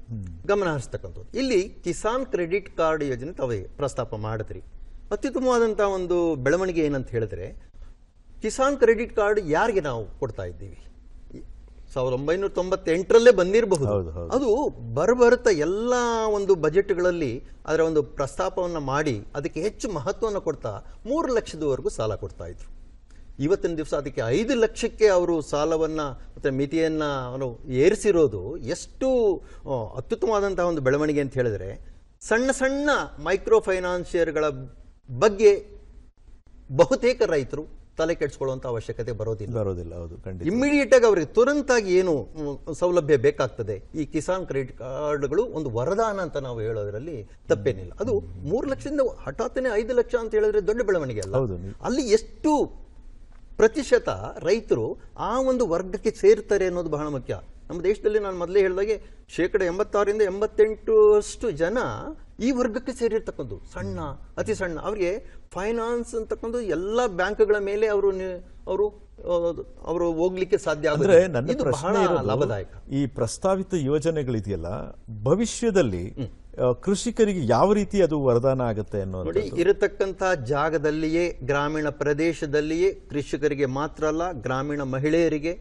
ಗಮನ ಹರಿಸ್ತಕ್ಕಂಥದ್ದು. ಇಲ್ಲಿ ಕಿಸಾನ್ ಕ್ರೆಡಿಟ್ ಕಾರ್ಡ್ ಯೋಜನೆ ತಾವೇ ಪ್ರಸ್ತಾಪ ಮಾಡಿದ್ರಿ. ಅತ್ಯುತ್ತಮವಾದಂಥ ಒಂದು ಬೆಳವಣಿಗೆ ಏನಂತ ಹೇಳಿದ್ರೆ ಕಿಸಾನ್ ಕ್ರೆಡಿಟ್ ಕಾರ್ಡ್ ಯಾರಿಗೆ ನಾವು ಕೊಡ್ತಾ ಇದ್ದೀವಿ? ಸಾವಿರದ ಒಂಬೈನೂರ ತೊಂಬತ್ತೆಂಟರಲ್ಲೇ ಬಂದಿರಬಹುದು. ಹೌದು, ಹೌದು. ಅದು ಬರಬರುತ್ತಾ ಎಲ್ಲ ಒಂದು ಬಜೆಟ್ಗಳಲ್ಲಿ ಅದರ ಒಂದು ಪ್ರಸ್ತಾಪವನ್ನು ಮಾಡಿ ಅದಕ್ಕೆ ಹೆಚ್ಚು ಮಹತ್ವವನ್ನು ಕೊಡ್ತಾ ಮೂರು ಲಕ್ಷದವರೆಗೂ ಸಾಲ ಕೊಡ್ತಾ ಇದ್ರು. ಇವತ್ತಿನ ದಿವಸ ಅದಕ್ಕೆ ಐದು ಲಕ್ಷಕ್ಕೆ ಅವರು ಸಾಲವನ್ನ ಮತ್ತು ಮಿತಿಯನ್ನ ಅವರು ಏರಿಸಿರೋದು ಎಷ್ಟು ಅತ್ಯುತ್ತಮವಾದಂತಹ ಒಂದು ಬೆಳವಣಿಗೆ ಅಂತ ಹೇಳಿದ್ರೆ ಸಣ್ಣ ಸಣ್ಣ ಮೈಕ್ರೋ ಫೈನಾನ್ಷಿಯರ್ಗಳ ಬಗ್ಗೆ ಬಹುತೇಕ ರೈತರು ತಲೆ ಕೆಡಿಸ್ಕೊಳ್ಳುವಂತ ಅವಶ್ಯಕತೆ ಬರೋದಿಲ್ಲ. ಬರೋದಿಲ್ಲ ಹೌದು ಖಂಡಿತ. ಇಮ್ಮಿಡಿಯೇಟ್ ಆಗಿ ಅವರಿಗೆ ತುರಂತಾಗಿ ಏನು ಸೌಲಭ್ಯ ಬೇಕಾಗ್ತದೆ. ಈ ಕಿಸಾನ್ ಕ್ರೆಡಿಟ್ ಕಾರ್ಡ್ಗಳು ಒಂದು ವರದಾನ ಅಂತ ನಾವು ಹೇಳೋದ್ರಲ್ಲಿ ತಪ್ಪೇನಿಲ್ಲ. ಅದು ಮೂರು ಲಕ್ಷದಿಂದ ಹಠಾತ್ತನೆ ಐದು ಲಕ್ಷ ಅಂತ ಹೇಳಿದ್ರೆ ದೊಡ್ಡ ಬೆಳವಣಿಗೆ ಅಲ್ಲ. ಹೌದು, ಅಲ್ಲಿ ಎಷ್ಟು ಪ್ರತಿಶತ ರೈತರು ಆ ಒಂದು ವರ್ಗಕ್ಕೆ ಸೇರ್ತಾರೆ ಅನ್ನೋದು ಬಹಳ ಮುಖ್ಯ. ನಮ್ಮ ದೇಶದಲ್ಲಿ ನಾನು ಮೊದಲೇ ಹೇಳಿದಾಗೆ ಶೇಕಡ ಎಂಬತ್ತಾರರಿಂದ ಎಂಬತ್ತೆಂಟು ಅಷ್ಟು ಜನ ಈ ವರ್ಗಕ್ಕೆ ಸೇರಿರ್ತಕ್ಕಂಥ ಸಣ್ಣ ಅತಿ ಸಣ್ಣ ಅವರಿಗೆ ಫೈನಾನ್ಸ್ ಅಂತಕ್ಕಂಥ ಎಲ್ಲ ಬ್ಯಾಂಕ್ಗಳ ಮೇಲೆ ಅವರು ಅವರು ಅವರು ಹೋಗ್ಲಿಕ್ಕೆ ಸಾಧ್ಯ ಆದರೆ. ನನ್ನ ಪ್ರಶ್ನೆ ಲಾಭದಾಯಕ. ಈ ಪ್ರಸ್ತಾವಿತ ಯೋಜನೆಗಳಿದೆಯಲ್ಲ ಭವಿಷ್ಯದಲ್ಲಿ ಕೃಷಿಕರಿಗೆ ಯಾವ ರೀತಿ ಅದು ವರದಾನ ಆಗುತ್ತೆ ಅನ್ನೋ ನೋಡಿ ಇರತಕ್ಕಂಥ ಜಾಗದಲ್ಲಿಯೇ ಗ್ರಾಮೀಣ ಪ್ರದೇಶದಲ್ಲಿಯೇ ಕೃಷಿಕರಿಗೆ ಮಾತ್ರ ಅಲ್ಲ ಗ್ರಾಮೀಣ ಮಹಿಳೆಯರಿಗೆ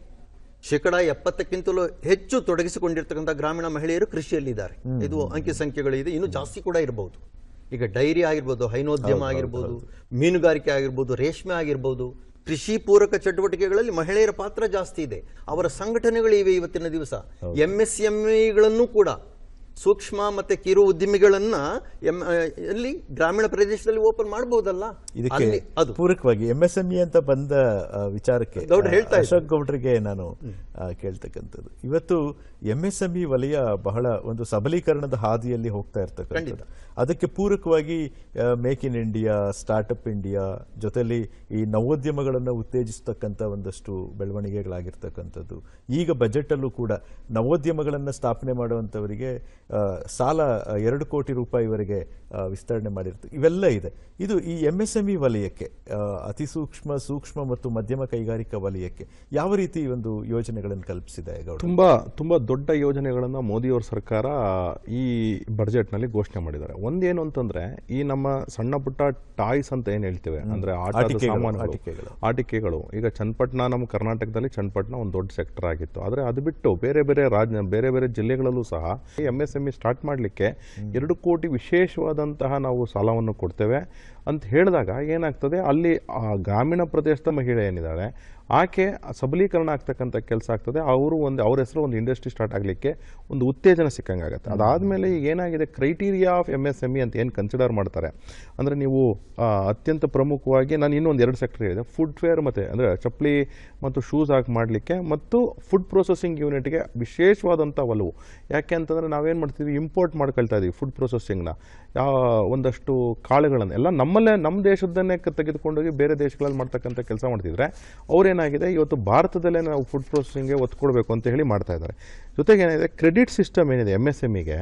ಶೇಕಡ ಎಪ್ಪತ್ತಕ್ಕಿಂತಲೂ ಹೆಚ್ಚು ತೊಡಗಿಸಿಕೊಂಡಿರ್ತಕ್ಕಂಥ ಗ್ರಾಮೀಣ ಮಹಿಳೆಯರು ಕೃಷಿಯಲ್ಲಿದ್ದಾರೆ. ಇದು ಅಂಕಿ ಸಂಖ್ಯೆಗಳು ಇದೆ. ಇನ್ನೂ ಜಾಸ್ತಿ ಕೂಡ ಇರಬಹುದು ಈಗ ಡೈರಿ ಆಗಿರ್ಬೋದು ಹೈನೋದ್ಯಮ ಆಗಿರ್ಬೋದು ಮೀನುಗಾರಿಕೆ ಆಗಿರ್ಬೋದು ರೇಷ್ಮೆ ಆಗಿರ್ಬೋದು ಕೃಷಿ ಪೂರಕ ಚಟುವಟಿಕೆಗಳಲ್ಲಿ ಮಹಿಳೆಯರ ಪಾತ್ರ ಜಾಸ್ತಿ ಇದೆ. ಅವರ ಸಂಘಟನೆಗಳು ಇವೆ ಇವತ್ತಿನ ದಿವಸ. ಎಂ ಎಸ್ ಎಂಇಗಳನ್ನು ಕೂಡ ಸೂಕ್ಷ್ಮ ಮತ್ತೆ ಕಿರು ಉದ್ದಿಮೆಗಳನ್ನ ಎಂ ಎಲ್ಲಿ ಗ್ರಾಮೀಣ ಪ್ರದೇಶದಲ್ಲಿ ಓಪನ್ ಮಾಡಬಹುದಲ್ಲ ಇದಕ್ಕೆ ಅದು. ಪೂರಕವಾಗಿ ಎಂ ಎಸ್ ಎಂಇ ಅಂತ ಬಂದ ವಿಚಾರಕ್ಕೆ ಹೇಳ್ತಾ ಅಶೋಕ್ ಗೌಡ್ರಿಗೆ ನಾನು ಕೇಳ್ತಕ್ಕಂಥದ್ದು. ಇವತ್ತು ಎಂ ಎಸ್ ಎಂಇ ವಲಯ ಬಹಳ ಒಂದು ಸಬಲೀಕರಣದ ಹಾದಿಯಲ್ಲಿ ಹೋಗ್ತಾ ಇರ್ತಕ್ಕಂಥದ್ದು. ಅದಕ್ಕೆ ಪೂರಕವಾಗಿ make in India startup India ಜೊತೆಯಲ್ಲಿ ಈ ನವೋದ್ಯಮಗಳನ್ನು ಉತ್ತೇಜಿಸ್ತಕ್ಕಂಥ ಒಂದಷ್ಟು ಬೆಳವಣಿಗೆಗಳಾಗಿರ್ತಕ್ಕಂಥದ್ದು. ಈಗ ಬಜೆಟ್ ಅಲ್ಲೂ ಕೂಡ ನವೋದ್ಯಮಗಳನ್ನು ಸ್ಥಾಪನೆ ಮಾಡುವಂಥವರಿಗೆ ಸಾಲ ಎರಡು ಕೋಟಿ ರೂಪಾಯಿವರೆಗೆ ವಿಸ್ತರಣೆ ಮಾಡಿರ್ತದೆ ಇವೆಲ್ಲ ಇದೆ. ಇದು ಈ ಎಂ ಎಸ್ ಎಂಇ ವಲಯಕ್ಕೆ ಅತಿ ಸೂಕ್ಷ್ಮ ಸೂಕ್ಷ್ಮ ಮತ್ತು ಮಧ್ಯಮ ಕೈಗಾರಿಕಾ ವಲಯಕ್ಕೆ ಯಾವ ರೀತಿ ಒಂದು ಯೋಜನೆಗಳನ್ನು ಕಲ್ಪಿಸಿದೆ ತುಂಬ ತುಂಬಾ ತುಂಬಾ ದೊಡ್ಡ ಯೋಜನೆಗಳನ್ನು ಮೋದಿಯವರ ಸರ್ಕಾರ ಈ ಬಜೆಟ್ನಲ್ಲಿ ಘೋಷಣೆ ಮಾಡಿದ್ದಾರೆ. ಒಂದೇನು ಅಂತಂದ್ರೆ ಈ ನಮ್ಮ ಸಣ್ಣ ಪುಟ್ಟ ಟಾಯ್ಸ್ ಅಂತ ಏನ್ ಹೇಳ್ತೇವೆ? ಅಂದ್ರೆ ಆಟದ ಆಟಿಕೆಗಳು, ಆಟಿಕೆಗಳು. ಆಟಿಕೆಗಳು. ಈಗ ಚನ್ನಪಟ್ಟಣ ನಮ್ಮ ಕರ್ನಾಟಕದಲ್ಲಿ ಚನ್ನಪಟ್ಟಣ ಒಂದು ದೊಡ್ಡ ಸೆಕ್ಟರ್ ಆಗಿತ್ತು. ಆದರೆ ಅದು ಬಿಟ್ಟು ಬೇರೆ ಬೇರೆ ರಾಜ್ಯ ಬೇರೆ ಬೇರೆ ಜಿಲ್ಲೆಗಳಲ್ಲೂ ಸಹ M S M E start ಮಾಡಲಿಕ್ಕೆ ಎರಡು ಕೋಟಿ ವಿಶೇಷವಾದಂತಹ ನಾವು ಸಾಲವನ್ನು ಕೊಡ್ತೇವೆ. ಅಂತ ಹೇಳಿದಾಗ ಏನಾಗ್ತದೆ? ಅಲ್ಲಿ ಆ ಗ್ರಾಮೀಣ ಪ್ರದೇಶದ ಮಹಿಳೆ ಏನಿದ್ದಾಳೆ, ಆಕೆ ಸಬಲೀಕರಣ ಆಗ್ತಕ್ಕಂಥ ಕೆಲಸ ಆಗ್ತದೆ. ಅವರು ಒಂದು, ಅವ್ರ ಹೆಸರು ಒಂದು ಇಂಡಸ್ಟ್ರಿ ಸ್ಟಾರ್ಟ್ ಆಗಲಿಕ್ಕೆ ಒಂದು ಉತ್ತೇಜನ ಸಿಕ್ಕಂಗಾಗತ್ತೆ. ಅದಾದಮೇಲೆ ಈಗ ಏನಾಗಿದೆ? Criteria of M S M E ಅಂತ ಏನು ಕನ್ಸಿಡರ್ ಮಾಡ್ತಾರೆ? ಅಂದರೆ ನೀವು ಅತ್ಯಂತ ಪ್ರಮುಖವಾಗಿ ನಾನು ಇನ್ನೊಂದು ಎರಡು ಸೆಕ್ಟರ್ ಹೇಳಿದೆ. ಫುಡ್ವೇರ್ ಮತ್ತು, ಅಂದರೆ ಚಪ್ಪಲಿ ಮತ್ತು ಶೂಸ್ ಹಾಕಿ ಮಾಡಲಿಕ್ಕೆ ಮತ್ತು ಫುಡ್ ಪ್ರೊಸೆಸಿಂಗ್ ಯೂನಿಟ್ಗೆ ವಿಶೇಷವಾದಂಥ ಒಲವು. ಯಾಕೆ ಅಂತಂದರೆ ನಾವೇನು ಮಾಡ್ತೀವಿ ಇಂಪೋರ್ಟ್ ಮಾಡ್ಕೊಳ್ತಾ ಇದ್ದೀವಿ ಫುಡ್ ಪ್ರೊಸೆಸಿಂಗ್ನ ಯಾವ ಒಂದಷ್ಟು ಕಾಳುಗಳನ್ನು. ಎಲ್ಲ ನಮ್ಮಲ್ಲೇ ನಮ್ಮ ದೇಶದನ್ನೇ ತೆಗೆದುಕೊಂಡೋಗಿ ಬೇರೆ ದೇಶಗಳಲ್ಲಿ ಮಾಡ್ತಕ್ಕಂಥ ಕೆಲಸ ಮಾಡ್ತಿದ್ರೆ ಅವರೇನಾಗಿದೆ ಇವತ್ತು ಭಾರತದಲ್ಲೇ ನಾವು ಫುಡ್ ಪ್ರೊಸೆಸಿಂಗ್ಗೆ ಒತ್ತು ಕೊಡಬೇಕು ಅಂತ ಹೇಳಿ ಮಾಡ್ತಾ ಇದ್ದಾರೆ. ಜೊತೆಗೆ ಏನಿದೆ ಕ್ರೆಡಿಟ್ ಸಿಸ್ಟಮ್ ಏನಿದೆ ಎಂ ಎಸ್ ಎಂ ಇಗೆ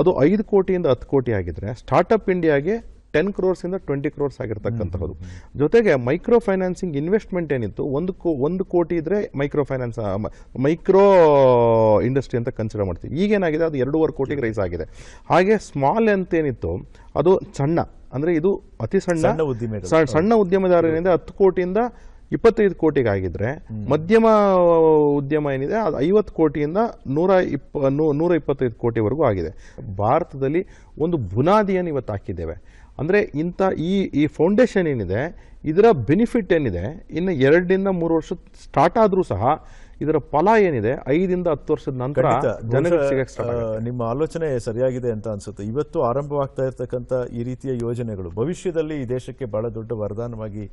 ಅದು ಐದು ಕೋಟಿಯಿಂದ ಹತ್ತು ಕೋಟಿ ಆಗಿದ್ರೆ ಸ್ಟಾರ್ಟಪ್ ಇಂಡಿಯಾಗೆ ಟೆನ್ ಕ್ರೋರ್ಸಿಂದ ಟ್ವೆಂಟಿ ಕ್ರೋರ್ಸ್ ಆಗಿರ್ತಕ್ಕಂಥದ್ದು. ಜೊತೆಗೆ ಮೈಕ್ರೋ ಫೈನಾನ್ಸಿಂಗ್ ಇನ್ವೆಸ್ಟ್ಮೆಂಟ್ ಏನಿತ್ತು ಒಂದು ಕೋ ಒಂದು ಕೋಟಿ ಇದ್ರೆ ಮೈಕ್ರೋ ಫೈನಾನ್ಸ್ ಮೈಕ್ರೋ ಇಂಡಸ್ಟ್ರಿ ಅಂತ ಕನ್ಸಿಡರ್ ಮಾಡ್ತೀವಿ. ಈಗೇನಾಗಿದೆ ಅದು ಎರಡೂವರೆ ಕೋಟಿಗೆ ರೈಸ್ ಆಗಿದೆ. ಹಾಗೆ ಸ್ಮಾಲ್ ಅಂತ ಏನಿತ್ತು ಅದು ಸಣ್ಣ. ಅಂದರೆ ಇದು ಅತಿ ಸಣ್ಣ. ಸ- ಸಣ್ಣ ಉದ್ಯಮದಾರರಿಂದ ಹತ್ತು ಕೋಟಿಯಿಂದ ಇಪ್ಪತ್ತೈದು ಕೋಟಿಗೆ ಆಗಿದ್ರೆ ಮಧ್ಯಮ ಉದ್ಯಮ ಏನಿದೆ ಅದು ಐವತ್ತು ಕೋಟಿಯಿಂದ ನೂರ ಇಪ್ಪ ನೂರ ಇಪ್ಪತ್ತೈದು ಕೋಟಿವರೆಗೂ ಆಗಿದೆ. ಭಾರತದಲ್ಲಿ ಒಂದು ಬುನಾದಿಯನ್ನು ಇವತ್ತು ಹಾಕಿದ್ದೇವೆ. ಅಂದರೆ ಇಂಥ ಈ ಈ ಫೌಂಡೇಶನ್ ಏನಿದೆ ಇದರ ಬೆನಿಫಿಟ್ ಏನಿದೆ ಇನ್ನು ಎರಡರಿಂದ ಮೂರು ವರ್ಷ ಸ್ಟಾರ್ಟ್ ಆದರೂ ಸಹ ಇದರ ಫಲ ಏನಿದೆ? ಐದಿಂದ ಹತ್ತು ವರ್ಷದ ನಂತರ ನಿಮ್ಮ ಆಲೋಚನೆ ಸರಿಯಾಗಿದೆ ಅಂತ ಅನ್ಸುತ್ತೆ. ಇವತ್ತು ಆರಂಭವಾಗ್ತಾ ಇರತಕ್ಕಂತ ಈ ರೀತಿಯ ಯೋಜನೆಗಳು ಭವಿಷ್ಯದಲ್ಲಿ ಈ ದೇಶಕ್ಕೆ ಬಹಳ ದೊಡ್ಡ ವರದಾನವಾಗಿ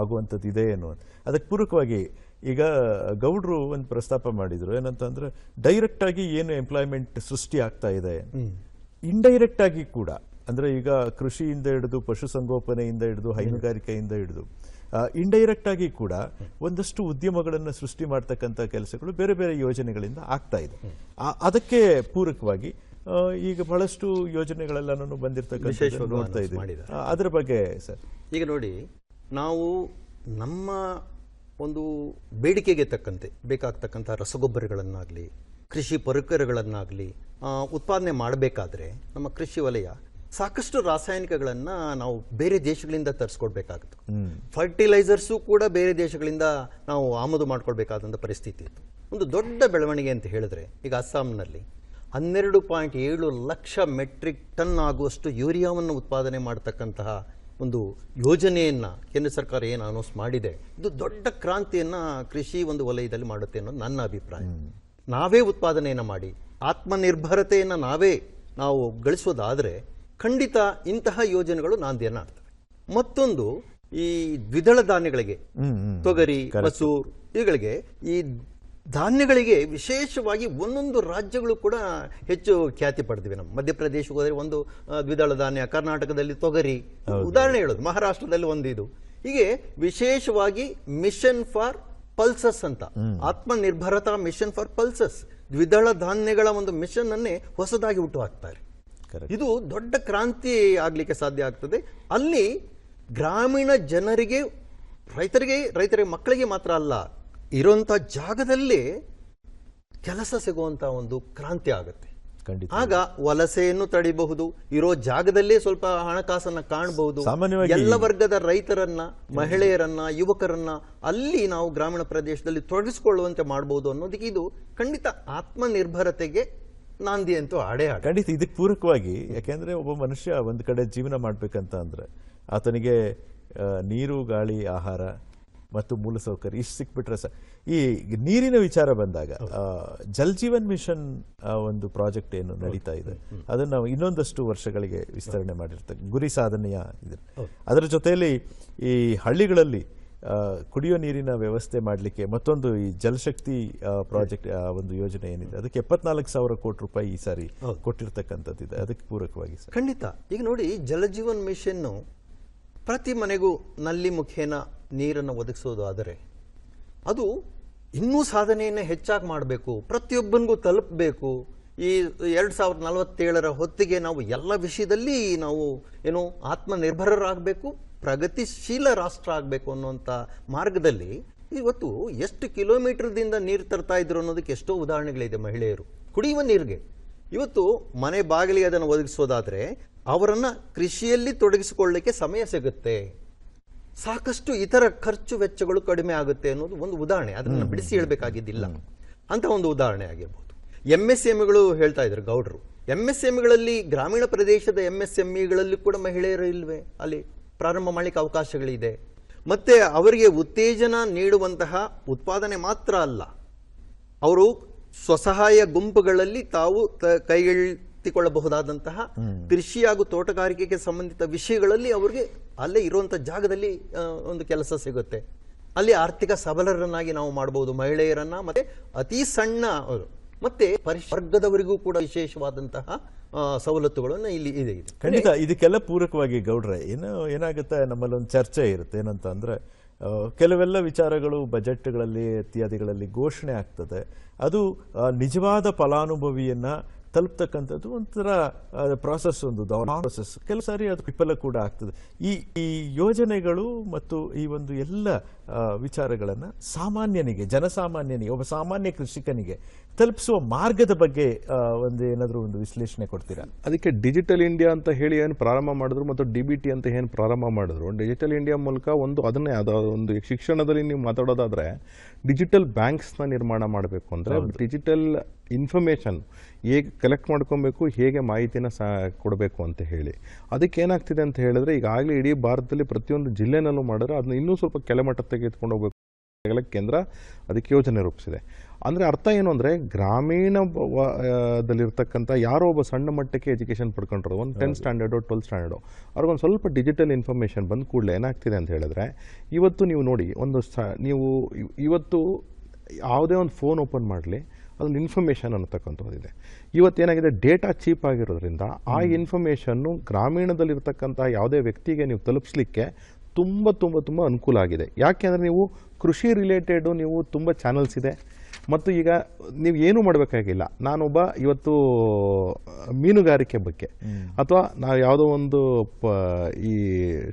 ಆಗುವಂತದ್ದು ಆಗುವಂಥದ್ದು ಇದೆ ಏನು. ಅದಕ್ಕೆ ಪೂರಕವಾಗಿ ಈಗ ಗೌಡ್ರು ಒಂದು ಪ್ರಸ್ತಾಪ ಮಾಡಿದ್ರು. ಏನಂತಂದ್ರೆ ಡೈರೆಕ್ಟ್ ಆಗಿ ಏನು ಎಂಪ್ಲಾಯ್ಮೆಂಟ್ ಸೃಷ್ಟಿ ಆಗ್ತಾ ಇದೆ. ಇಂಡೈರೆಕ್ಟ್ ಆಗಿ ಕೂಡ ಅಂದ್ರೆ ಈಗ ಕೃಷಿಯಿಂದ ಹಿಡಿದು ಪಶುಸಂಗೋಪನೆಯಿಂದ ಹಿಡಿದು ಹೈನುಗಾರಿಕೆಯಿಂದ ಹಿಡಿದು ಇಂಡೈರೆಕ್ಟ್ ಆಗಿ ಕೂಡ ಒಂದಷ್ಟು ಉದ್ಯಮಗಳನ್ನು ಸೃಷ್ಟಿ ಮಾಡ್ತಕ್ಕಂಥ ಕೆಲಸಗಳು ಬೇರೆ ಬೇರೆ ಯೋಜನೆಗಳಿಂದ ಆಗ್ತಾ ಇದೆ. ಅದಕ್ಕೆ ಪೂರಕವಾಗಿ ಈಗ ಬಹಳಷ್ಟು ಯೋಜನೆಗಳೆಲ್ಲನೂ ಬಂದಿರತಕ್ಕಂಥ ನೋಡ್ತಾ ಇದ್ದೀವಿ. ಅದ್ರ ಬಗ್ಗೆ ಸರ್. ಈಗ ನೋಡಿ ನಾವು ನಮ್ಮ ಒಂದು ಬೇಡಿಕೆಗೆ ತಕ್ಕಂತೆ ಬೇಕಾಗ್ತಕ್ಕಂಥ ರಸಗೊಬ್ಬರಗಳನ್ನಾಗಲಿ ಕೃಷಿ ಪರಿಕರಗಳನ್ನಾಗಲಿ ಉತ್ಪಾದನೆ ಮಾಡಬೇಕಾದ್ರೆ ನಮ್ಮ ಕೃಷಿ ವಲಯ ಸಾಕಷ್ಟು ರಾಸಾಯನಿಕಗಳನ್ನು ನಾವು ಬೇರೆ ದೇಶಗಳಿಂದ ತರಿಸ್ಕೊಡ್ಬೇಕಾಗುತ್ತೆ. ಫರ್ಟಿಲೈಸರ್ಸು ಕೂಡ ಬೇರೆ ದೇಶಗಳಿಂದ ನಾವು ಆಮದು ಮಾಡ್ಕೊಳ್ಬೇಕಾದಂಥ ಪರಿಸ್ಥಿತಿ ಇತ್ತು. ಒಂದು ದೊಡ್ಡ ಬೆಳವಣಿಗೆ ಅಂತ ಹೇಳಿದ್ರೆ ಈಗ ಅಸ್ಸಾಂನಲ್ಲಿ ಹನ್ನೆರಡು ಪಾಯಿಂಟ್ ಏಳು ಲಕ್ಷ ಮೆಟ್ರಿಕ್ ಟನ್ ಆಗುವಷ್ಟು ಯೂರಿಯಾವನ್ನು ಉತ್ಪಾದನೆ ಮಾಡತಕ್ಕಂತಹ ಒಂದು ಯೋಜನೆಯನ್ನು ಕೇಂದ್ರ ಸರ್ಕಾರ ಏನು ಅನೌನ್ಸ್ ಮಾಡಿದೆ ಇದು ದೊಡ್ಡ ಕ್ರಾಂತಿಯನ್ನು ಕೃಷಿ ಒಂದು ವಲಯದಲ್ಲಿ ಮಾಡುತ್ತೆ ಅನ್ನೋದು ನನ್ನ ಅಭಿಪ್ರಾಯ. ನಾವೇ ಉತ್ಪಾದನೆಯನ್ನು ಮಾಡಿ ಆತ್ಮನಿರ್ಭರತೆಯನ್ನು ನಾವೇ ನಾವು ಗಳಿಸೋದಾದರೆ ಖಂಡಿತ ಇಂತಹ ಯೋಜನೆಗಳು ನಾಂದಿಯನ್ನು ಆಗ್ತವೆ. ಮತ್ತೊಂದು ಈ ದ್ವಿದಳ ಧಾನ್ಯಗಳಿಗೆ ತೊಗರಿ ಮಸೂರ್ ಇವುಗಳಿಗೆ ಈ ಧಾನ್ಯಗಳಿಗೆ ವಿಶೇಷವಾಗಿ ಒಂದೊಂದು ರಾಜ್ಯಗಳು ಕೂಡ ಹೆಚ್ಚು ಖ್ಯಾತಿ ಪಡೆದಿವೆ. ನಮ್ಮ ಮಧ್ಯಪ್ರದೇಶಕ್ಕೆ ಹೋದರೆ ಒಂದು ದ್ವಿದಳ ಧಾನ್ಯ ಕರ್ನಾಟಕದಲ್ಲಿ ತೊಗರಿ. ಉದಾಹರಣೆ ಹೇಳೋದು ಮಹಾರಾಷ್ಟ್ರದಲ್ಲಿ ಒಂದು ಇದು. ಹೀಗೆ ವಿಶೇಷವಾಗಿ ಮಿಷನ್ ಫಾರ್ ಪಲ್ಸಸ್ ಅಂತ. ಆತ್ಮನಿರ್ಭರತಾ ಮಿಷನ್ ಫಾರ್ ಪಲ್ಸಸ್. ದ್ವಿದಳ ಧಾನ್ಯಗಳ ಒಂದು ಮಿಷನ್ ಅನ್ನೇ ಹೊಸದಾಗಿ ಹುಟ್ಟು ಹಾಕ್ತಾರೆ. ಇದು ದೊಡ್ಡ ಕ್ರಾಂತಿ ಆಗ್ಲಿಕ್ಕೆ ಸಾಧ್ಯ ಆಗ್ತದೆ. ಅಲ್ಲಿ ಗ್ರಾಮೀಣ ಜನರಿಗೆ ರೈತರಿಗೆ ರೈತರ ಮಕ್ಕಳಿಗೆ ಮಾತ್ರ ಅಲ್ಲ ಇರುವಂಥ ಜಾಗದಲ್ಲಿ ಕೆಲಸ ಸಿಗುವಂಥ ಒಂದು ಕ್ರಾಂತಿ ಆಗುತ್ತೆ. ಆಗ ವಲಸೆಯನ್ನು ತಡಿಬಹುದು ಇರೋ ಜಾಗದಲ್ಲೇ ಸ್ವಲ್ಪ ಹಣಕಾಸನ್ನ ಕಾಣಬಹುದು. ಎಲ್ಲ ವರ್ಗದ ರೈತರನ್ನ ಮಹಿಳೆಯರನ್ನ ಯುವಕರನ್ನ ಅಲ್ಲಿ ನಾವು ಗ್ರಾಮೀಣ ಪ್ರದೇಶದಲ್ಲಿ ತೊಡಗಿಸಿಕೊಳ್ಳುವಂತೆ ಮಾಡಬಹುದು ಅನ್ನೋದಕ್ಕೆ ಇದು ಖಂಡಿತ ಆತ್ಮನಿರ್ಭರತೆಗೆ ನಾಂದಿ ಅಂತೂ ಆಡೇ ಆಡ. ಖಂಡಿತ ಇದಕ್ಕೆ ಪೂರಕವಾಗಿ ಯಾಕೆಂದ್ರೆ ಒಬ್ಬ ಮನುಷ್ಯ ಒಂದು ಕಡೆ ಜೀವನ ಮಾಡ್ಬೇಕಂತ ಅಂದ್ರೆ ಆತನಿಗೆ ನೀರು ಗಾಳಿ ಆಹಾರ ಮತ್ತು ಮೂಲಸೌಕರ್ಯ ಇಷ್ಟು ಸಿಕ್ಬಿಟ್ರೆ ಸರ್ ಈ ನೀರಿನ ವಿಚಾರ ಬಂದಾಗ ಜಲ್ ಜೀವನ್ ಮಿಷನ್ ಒಂದು ಪ್ರಾಜೆಕ್ಟ್ ಏನು ನಡೀತಾ ಇದೆ ಅದನ್ನು ನಾವು ಇನ್ನೊಂದಷ್ಟು ವರ್ಷಗಳಿಗೆ ವಿಸ್ತರಣೆ ಮಾಡಿರ್ತಕ್ಕ ಗುರಿ ಸಾಧನೆಯ ಇದೆ. ಅದರ ಜೊತೆಯಲ್ಲಿ ಈ ಹಳ್ಳಿಗಳಲ್ಲಿ ಕುಡಿಯೋ ನೀರಿನ ವ್ಯವಸ್ಥೆ ಮಾಡಲಿಕ್ಕೆ ಮತ್ತೊಂದು ಈ ಜಲಶಕ್ತಿ ಪ್ರಾಜೆಕ್ಟ್ ಒಂದು ಯೋಜನೆ ಏನಿದೆ. ಅದಕ್ಕೆ ಎಪ್ಪತ್ನಾಲ್ಕು ಸಾವಿರ ಕೋಟಿ ರೂಪಾಯಿ ಈ ಸಾರಿ ಕೊಟ್ಟಿರ್ತಕ್ಕಂಥದ್ದಿದೆ ಅದಕ್ಕೆ ಪೂರಕವಾಗಿ ಸರ್. ಖಂಡಿತ. ಈಗ ನೋಡಿ ಜಲಜೀವನ್ ಮಿಷನ್ನು ಪ್ರತಿ ಮನೆಗೂ ನಲ್ಲಿ ಮುಖೇನ ನೀರನ್ನು ಒದಗಿಸೋದು ಆದರೆ ಅದು ಇನ್ನೂ ಸಾಧನೆಯನ್ನು ಹೆಚ್ಚಾಗಿ ಮಾಡಬೇಕು. ಪ್ರತಿಯೊಬ್ಬನಿಗೂ ತಲುಪಬೇಕು. ಈ ಎರಡು ಸಾವಿರದ ನಲವತ್ತೇಳರ ಹೊತ್ತಿಗೆ ನಾವು ಎಲ್ಲ ವಿಷಯದಲ್ಲಿ ನಾವು ಏನು ಆತ್ಮನಿರ್ಭರರಾಗಬೇಕು. ಪ್ರಗತಿಶೀಲ ರಾಷ್ಟ್ರ ಆಗಬೇಕು ಅನ್ನುವಂಥ ಮಾರ್ಗದಲ್ಲಿ ಇವತ್ತು ಎಷ್ಟು ಕಿಲೋಮೀಟರ್ದಿಂದ ನೀರು ತರ್ತಾ ಇದ್ರು ಅನ್ನೋದಕ್ಕೆ ಎಷ್ಟೋ ಉದಾಹರಣೆಗಳಿದೆ ಮಹಿಳೆಯರು. ಕುಡಿಯುವ ನೀರಿಗೆ. ಇವತ್ತು ಮನೆ ಬಾಗಿಲಿಗೆ ಅದನ್ನು ಒದಗಿಸೋದಾದರೆ ಅವರನ್ನು ಕೃಷಿಯಲ್ಲಿ ತೊಡಗಿಸಿಕೊಳ್ಳಲಿಕ್ಕೆ ಸಮಯ ಸಿಗುತ್ತೆ. ಸಾಕಷ್ಟು ಇತರ ಖರ್ಚು ವೆಚ್ಚಗಳು ಕಡಿಮೆ ಆಗುತ್ತೆ ಅನ್ನೋದು ಒಂದು ಉದಾಹರಣೆ. ಅದನ್ನು ಬಿಡಿಸಿ ಹೇಳಬೇಕಾಗಿದ್ದಿಲ್ಲ. ಅಂತ ಒಂದು ಉದಾಹರಣೆ ಆಗಿರ್ಬೋದು. ಎಂ ಎಸ್ ಎಂಇಗಳು ಹೇಳ್ತಾ ಇದ್ರು ಗೌಡ್ರು. ಎಂ ಎಸ್ ಎಂಇಗಳಲ್ಲಿ ಗ್ರಾಮೀಣ ಪ್ರದೇಶದ ಎಂ ಎಸ್ ಎಂಇಗಳಲ್ಲಿ ಕೂಡ ಮಹಿಳೆಯರು ಇಲ್ವೇ ಅಲ್ಲಿ? ಪ್ರಾರಂಭ ಮಾಡಲಿಕ್ಕೆ ಅವಕಾಶಗಳಿದೆ. ಮತ್ತು ಅವರಿಗೆ ಉತ್ತೇಜನ ನೀಡುವಂತಹ ಉತ್ಪಾದನೆ ಮಾತ್ರ ಅಲ್ಲ. ಅವರು ಸ್ವಸಹಾಯ ಗುಂಪುಗಳಲ್ಲಿ ತಾವು ತ- ಕೈಗೆತ್ತಿಕೊಳ್ಳಬಹುದಾದಂತಹ ಕೃಷಿ ಹಾಗೂ ತೋಟಗಾರಿಕೆಗೆ ಸಂಬಂಧಿತ ವಿಷಯಗಳಲ್ಲಿ ಅವರಿಗೆ ಅಲ್ಲೇ ಇರುವಂಥ ಜಾಗದಲ್ಲಿ ಒಂದು ಕೆಲಸ ಸಿಗುತ್ತೆ. ಅಲ್ಲಿ ಆರ್ಥಿಕ ಸಬಲರನ್ನಾಗಿ ನಾವು ಮಾಡಬಹುದು ಮಹಿಳೆಯರನ್ನ ಮತ್ತೆ ಅತಿ ಸಣ್ಣ ಅವರು ಮತ್ತೆ ವರ್ಗದವರಿಗೂ ಕೂಡ ವಿಶೇಷವಾದಂತಹ ಸವಲತ್ತುಗಳನ್ನು ಇಲ್ಲಿ ಇದೆ ಖಂಡಿತ, ಇದಕ್ಕೆಲ್ಲ ಪೂರಕವಾಗಿ ಗೌಡ್ರೆ, ಏನು ಏನಾಗುತ್ತೆ ನಮ್ಮಲ್ಲಿ ಒಂದು ಚರ್ಚೆ ಇರುತ್ತೆ, ಏನಂತ ಅಂದ್ರೆ ಕೆಲವೆಲ್ಲ ವಿಚಾರಗಳು ಬಜೆಟ್ಗಳಲ್ಲಿ, ಇತ್ಯಾದಿಗಳಲ್ಲಿ ಘೋಷಣೆ ಆಗ್ತದೆ. ಅದು ನಿಜವಾದ ಫಲಾನುಭವಿಯನ್ನ ತಲುಪ್ತಕ್ಕಂಥದ್ದು ಒಂಥರ ಪ್ರಾಸೆಸ್ ಒಂದು ಪ್ರಾಸೆಸ್ ಕೆಲವು ಸಾರಿ ಅದು ವಿಫಲ ಕೂಡ ಆಗ್ತದೆ. ಈ ಈ ಯೋಜನೆಗಳು ಮತ್ತು ಈ ಒಂದು ಎಲ್ಲ ವಿಚಾರಗಳನ್ನು ಸಾಮಾನ್ಯನಿಗೆ, ಜನಸಾಮಾನ್ಯನಿಗೆ, ಒಬ್ಬ ಸಾಮಾನ್ಯ ಕೃಷಿಕನಿಗೆ ತಲುಪಿಸುವ ಮಾರ್ಗದ ಬಗ್ಗೆ ಒಂದು ಏನಾದರೂ ಒಂದು ವಿಶ್ಲೇಷಣೆ ಕೊಡ್ತೀರಾ? ಅದಕ್ಕೆ ಡಿಜಿಟಲ್ ಇಂಡಿಯಾ ಅಂತ ಹೇಳಿ ಏನು ಪ್ರಾರಂಭ ಮಾಡಿದ್ರು ಮತ್ತು ಡಿ ಬಿ ಟಿ ಅಂತ ಏನು ಪ್ರಾರಂಭ ಮಾಡಿದ್ರು. ಡಿಜಿಟಲ್ ಇಂಡಿಯಾ ಮೂಲಕ ಒಂದು ಅದನ್ನೇ ಅದು ಒಂದು ಶಿಕ್ಷಣದಲ್ಲಿ ನೀವು ಮಾತಾಡೋದಾದರೆ ಡಿಜಿಟಲ್ ಬ್ಯಾಂಕ್ಸ್ನ ನಿರ್ಮಾಣ ಮಾಡಬೇಕು ಅಂದರೆ ಡಿಜಿಟಲ್ ಇನ್ಫಾರ್ಮೇಷನ್ ಹೇಗೆ ಕಲೆಕ್ಟ್ ಮಾಡ್ಕೊಬೇಕು ಹೇಗೆ ಮಾಹಿತಿನ ಸಹ ಕೊಡಬೇಕು ಅಂತ ಹೇಳಿ. ಅದಕ್ಕೆ ಏನಾಗ್ತಿದೆ ಅಂತ ಹೇಳಿದ್ರೆ ಈಗಾಗಲೇ ಇಡೀ ಭಾರತದಲ್ಲಿ ಪ್ರತಿಯೊಂದು ಜಿಲ್ಲೆನಲ್ಲೂ ಮಾಡಿದ್ರೆ ಅದನ್ನ ಇನ್ನೂ ಸ್ವಲ್ಪ ಕೆಳಮಟ್ಟಕ್ಕೆ ತೆಗೆದುಕೊಂಡು ಹೋಗಬೇಕು. ಕೇಂದ್ರ ಅದಕ್ಕೆ ಯೋಜನೆ ರೂಪಿಸಿದೆ. ಅಂದರೆ ಅರ್ಥ ಏನು ಅಂದರೆ ಗ್ರಾಮೀಣ ದಲ್ಲಿರ್ತಕ್ಕಂಥ ಯಾರೋ ಒಬ್ಬ ಸಣ್ಣ ಮಟ್ಟಕ್ಕೆ ಎಜುಕೇಷನ್ ಪಡ್ಕೊಂಡ್ರು. ಒಂದು ಟೆಂತ್ ಸ್ಟ್ಯಾಂಡರ್ಡು ಟ್ವೆಲ್ತ್ ಸ್ಟ್ಯಾಂಡರ್ಡು ಅವ್ರಿಗೊಂದು ಸ್ವಲ್ಪ ಡಿಜಿಟಲ್ ಇನ್ಫಾರ್ಮೇಷನ್ ಬಂದ ಕೂಡಲೇ ಏನಾಗ್ತಿದೆ ಅಂತ ಹೇಳಿದ್ರೆ ಇವತ್ತು ನೀವು ನೋಡಿ ಒಂದು ಸ ನೀವು ಇವತ್ತು ಯಾವುದೇ ಒಂದು ಫೋನ್ ಓಪನ್ ಮಾಡಲಿ ಅದೊಂದು ಇನ್ಫಾರ್ಮೇಷನ್ ಅನ್ನತಕ್ಕಂಥದ್ದಿದೆ ಇವತ್ತೇನಾಗಿದೆ ಡೇಟಾ ಚೀಪ್ ಆಗಿರೋದ್ರಿಂದ ಆ ಇನ್ಫಾರ್ಮೇಷನ್ನು ಗ್ರಾಮೀಣದಲ್ಲಿರ್ತಕ್ಕಂಥ ಯಾವುದೇ ವ್ಯಕ್ತಿಗೆ ನೀವು ತಲುಪಿಸ್ಲಿಕ್ಕೆ ತುಂಬ ತುಂಬ ತುಂಬ ಅನುಕೂಲ ಆಗಿದೆ. ಯಾಕೆಂದರೆ ನೀವು ಕೃಷಿ ರಿಲೇಟೆಡು ನೀವು ತುಂಬ ಚಾನಲ್ಸ್ ಇದೆ. ಮತ್ತು ಈಗ ನೀವು ಏನೂ ಮಾಡಬೇಕಾಗಿಲ್ಲ. ನಾನೊಬ್ಬ ಇವತ್ತು ಮೀನುಗಾರಿಕೆ ಬಗ್ಗೆ. ಅಥವಾ ನಾವು ಯಾವುದೋ ಒಂದು ಪ ಈ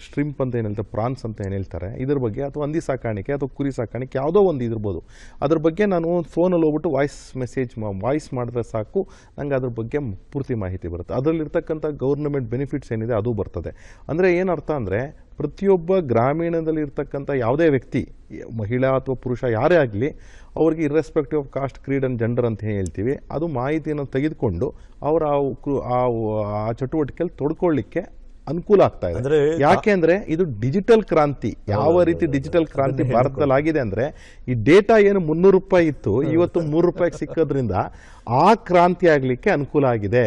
ಸ್ಟ್ರಿಂಪ್ ಅಂತ ಏನು ಹೇಳ್ತಾರೆ ಪ್ರಾನ್ಸ್ ಅಂತ ಏನು ಹೇಳ್ತಾರೆ ಇದ್ರ ಬಗ್ಗೆ ಅಥವಾ ಹಂದಿ ಸಾಕಾಣಿಕೆ ಅಥವಾ ಕುರಿ ಸಾಕಾಣಿಕೆ ಯಾವುದೋ ಒಂದು ಇದಿರ್ಬೋದು ಅದ್ರ ಬಗ್ಗೆ ನಾನು ಫೋನಲ್ಲಿ ಹೋಗ್ಬಿಟ್ಟು ವಾಯ್ಸ್ ಮೆಸೇಜ್ ವಾಯ್ಸ್ ಮಾಡಿದ್ರೆ ಸಾಕು. ನಂಗೆ ಅದ್ರ ಬಗ್ಗೆ ಪೂರ್ತಿ ಮಾಹಿತಿ ಬರುತ್ತೆ. ಅದರಲ್ಲಿರ್ತಕ್ಕಂಥ ಗೌರ್ನಮೆಂಟ್ ಬೆನಿಫಿಟ್ಸ್ ಏನಿದೆ ಅದು ಬರ್ತದೆ. ಅಂದರೆ ಏನರ್ಥ ಅಂದರೆ ಪ್ರತಿಯೊಬ್ಬ ಗ್ರಾಮೀಣದಲ್ಲಿ ಇರ್ತಕ್ಕಂಥ ಯಾವುದೇ ವ್ಯಕ್ತಿ ಮಹಿಳಾ ಅಥವಾ ಪುರುಷ ಯಾರೇ ಆಗಲಿ ಅವ್ರಿಗೆ irrespective of caste creed and gender ಅಂತ ಹೇಳ್ತೀವಿ. ಅದು ಮಾಹಿತಿಯನ್ನು ತೆಗೆದುಕೊಂಡು ಅವರ ಆ ಆ ಚಟುವಟಿಕೆಯಲ್ಲಿ ತೊಡ್ಕೊಳ್ಳಿಕ್ಕೆ ಅನುಕೂಲ ಆಗ್ತಾ ಇದೆ. ಅಂದ್ರೆ ಯಾಕೆಂದ್ರೆ ಇದು ಡಿಜಿಟಲ್ ಕ್ರಾಂತಿ. ಯಾವ ರೀತಿ ಡಿಜಿಟಲ್ ಕ್ರಾಂತಿ ಭಾರತದಲ್ಲಿ ಆಗಿದೆ ಅಂದ್ರೆ ಈ ಡೇಟಾ ಏನು ಮುನ್ನೂರು ರೂಪಾಯಿ ಇತ್ತು ಇವತ್ತು ಮೂರು ರೂಪಾಯಿಗೆ ಸಿಕ್ಕೋದ್ರಿಂದ ಆ ಕ್ರಾಂತಿ ಆಗಲಿಕ್ಕೆ ಅನುಕೂಲ ಆಗಿದೆ.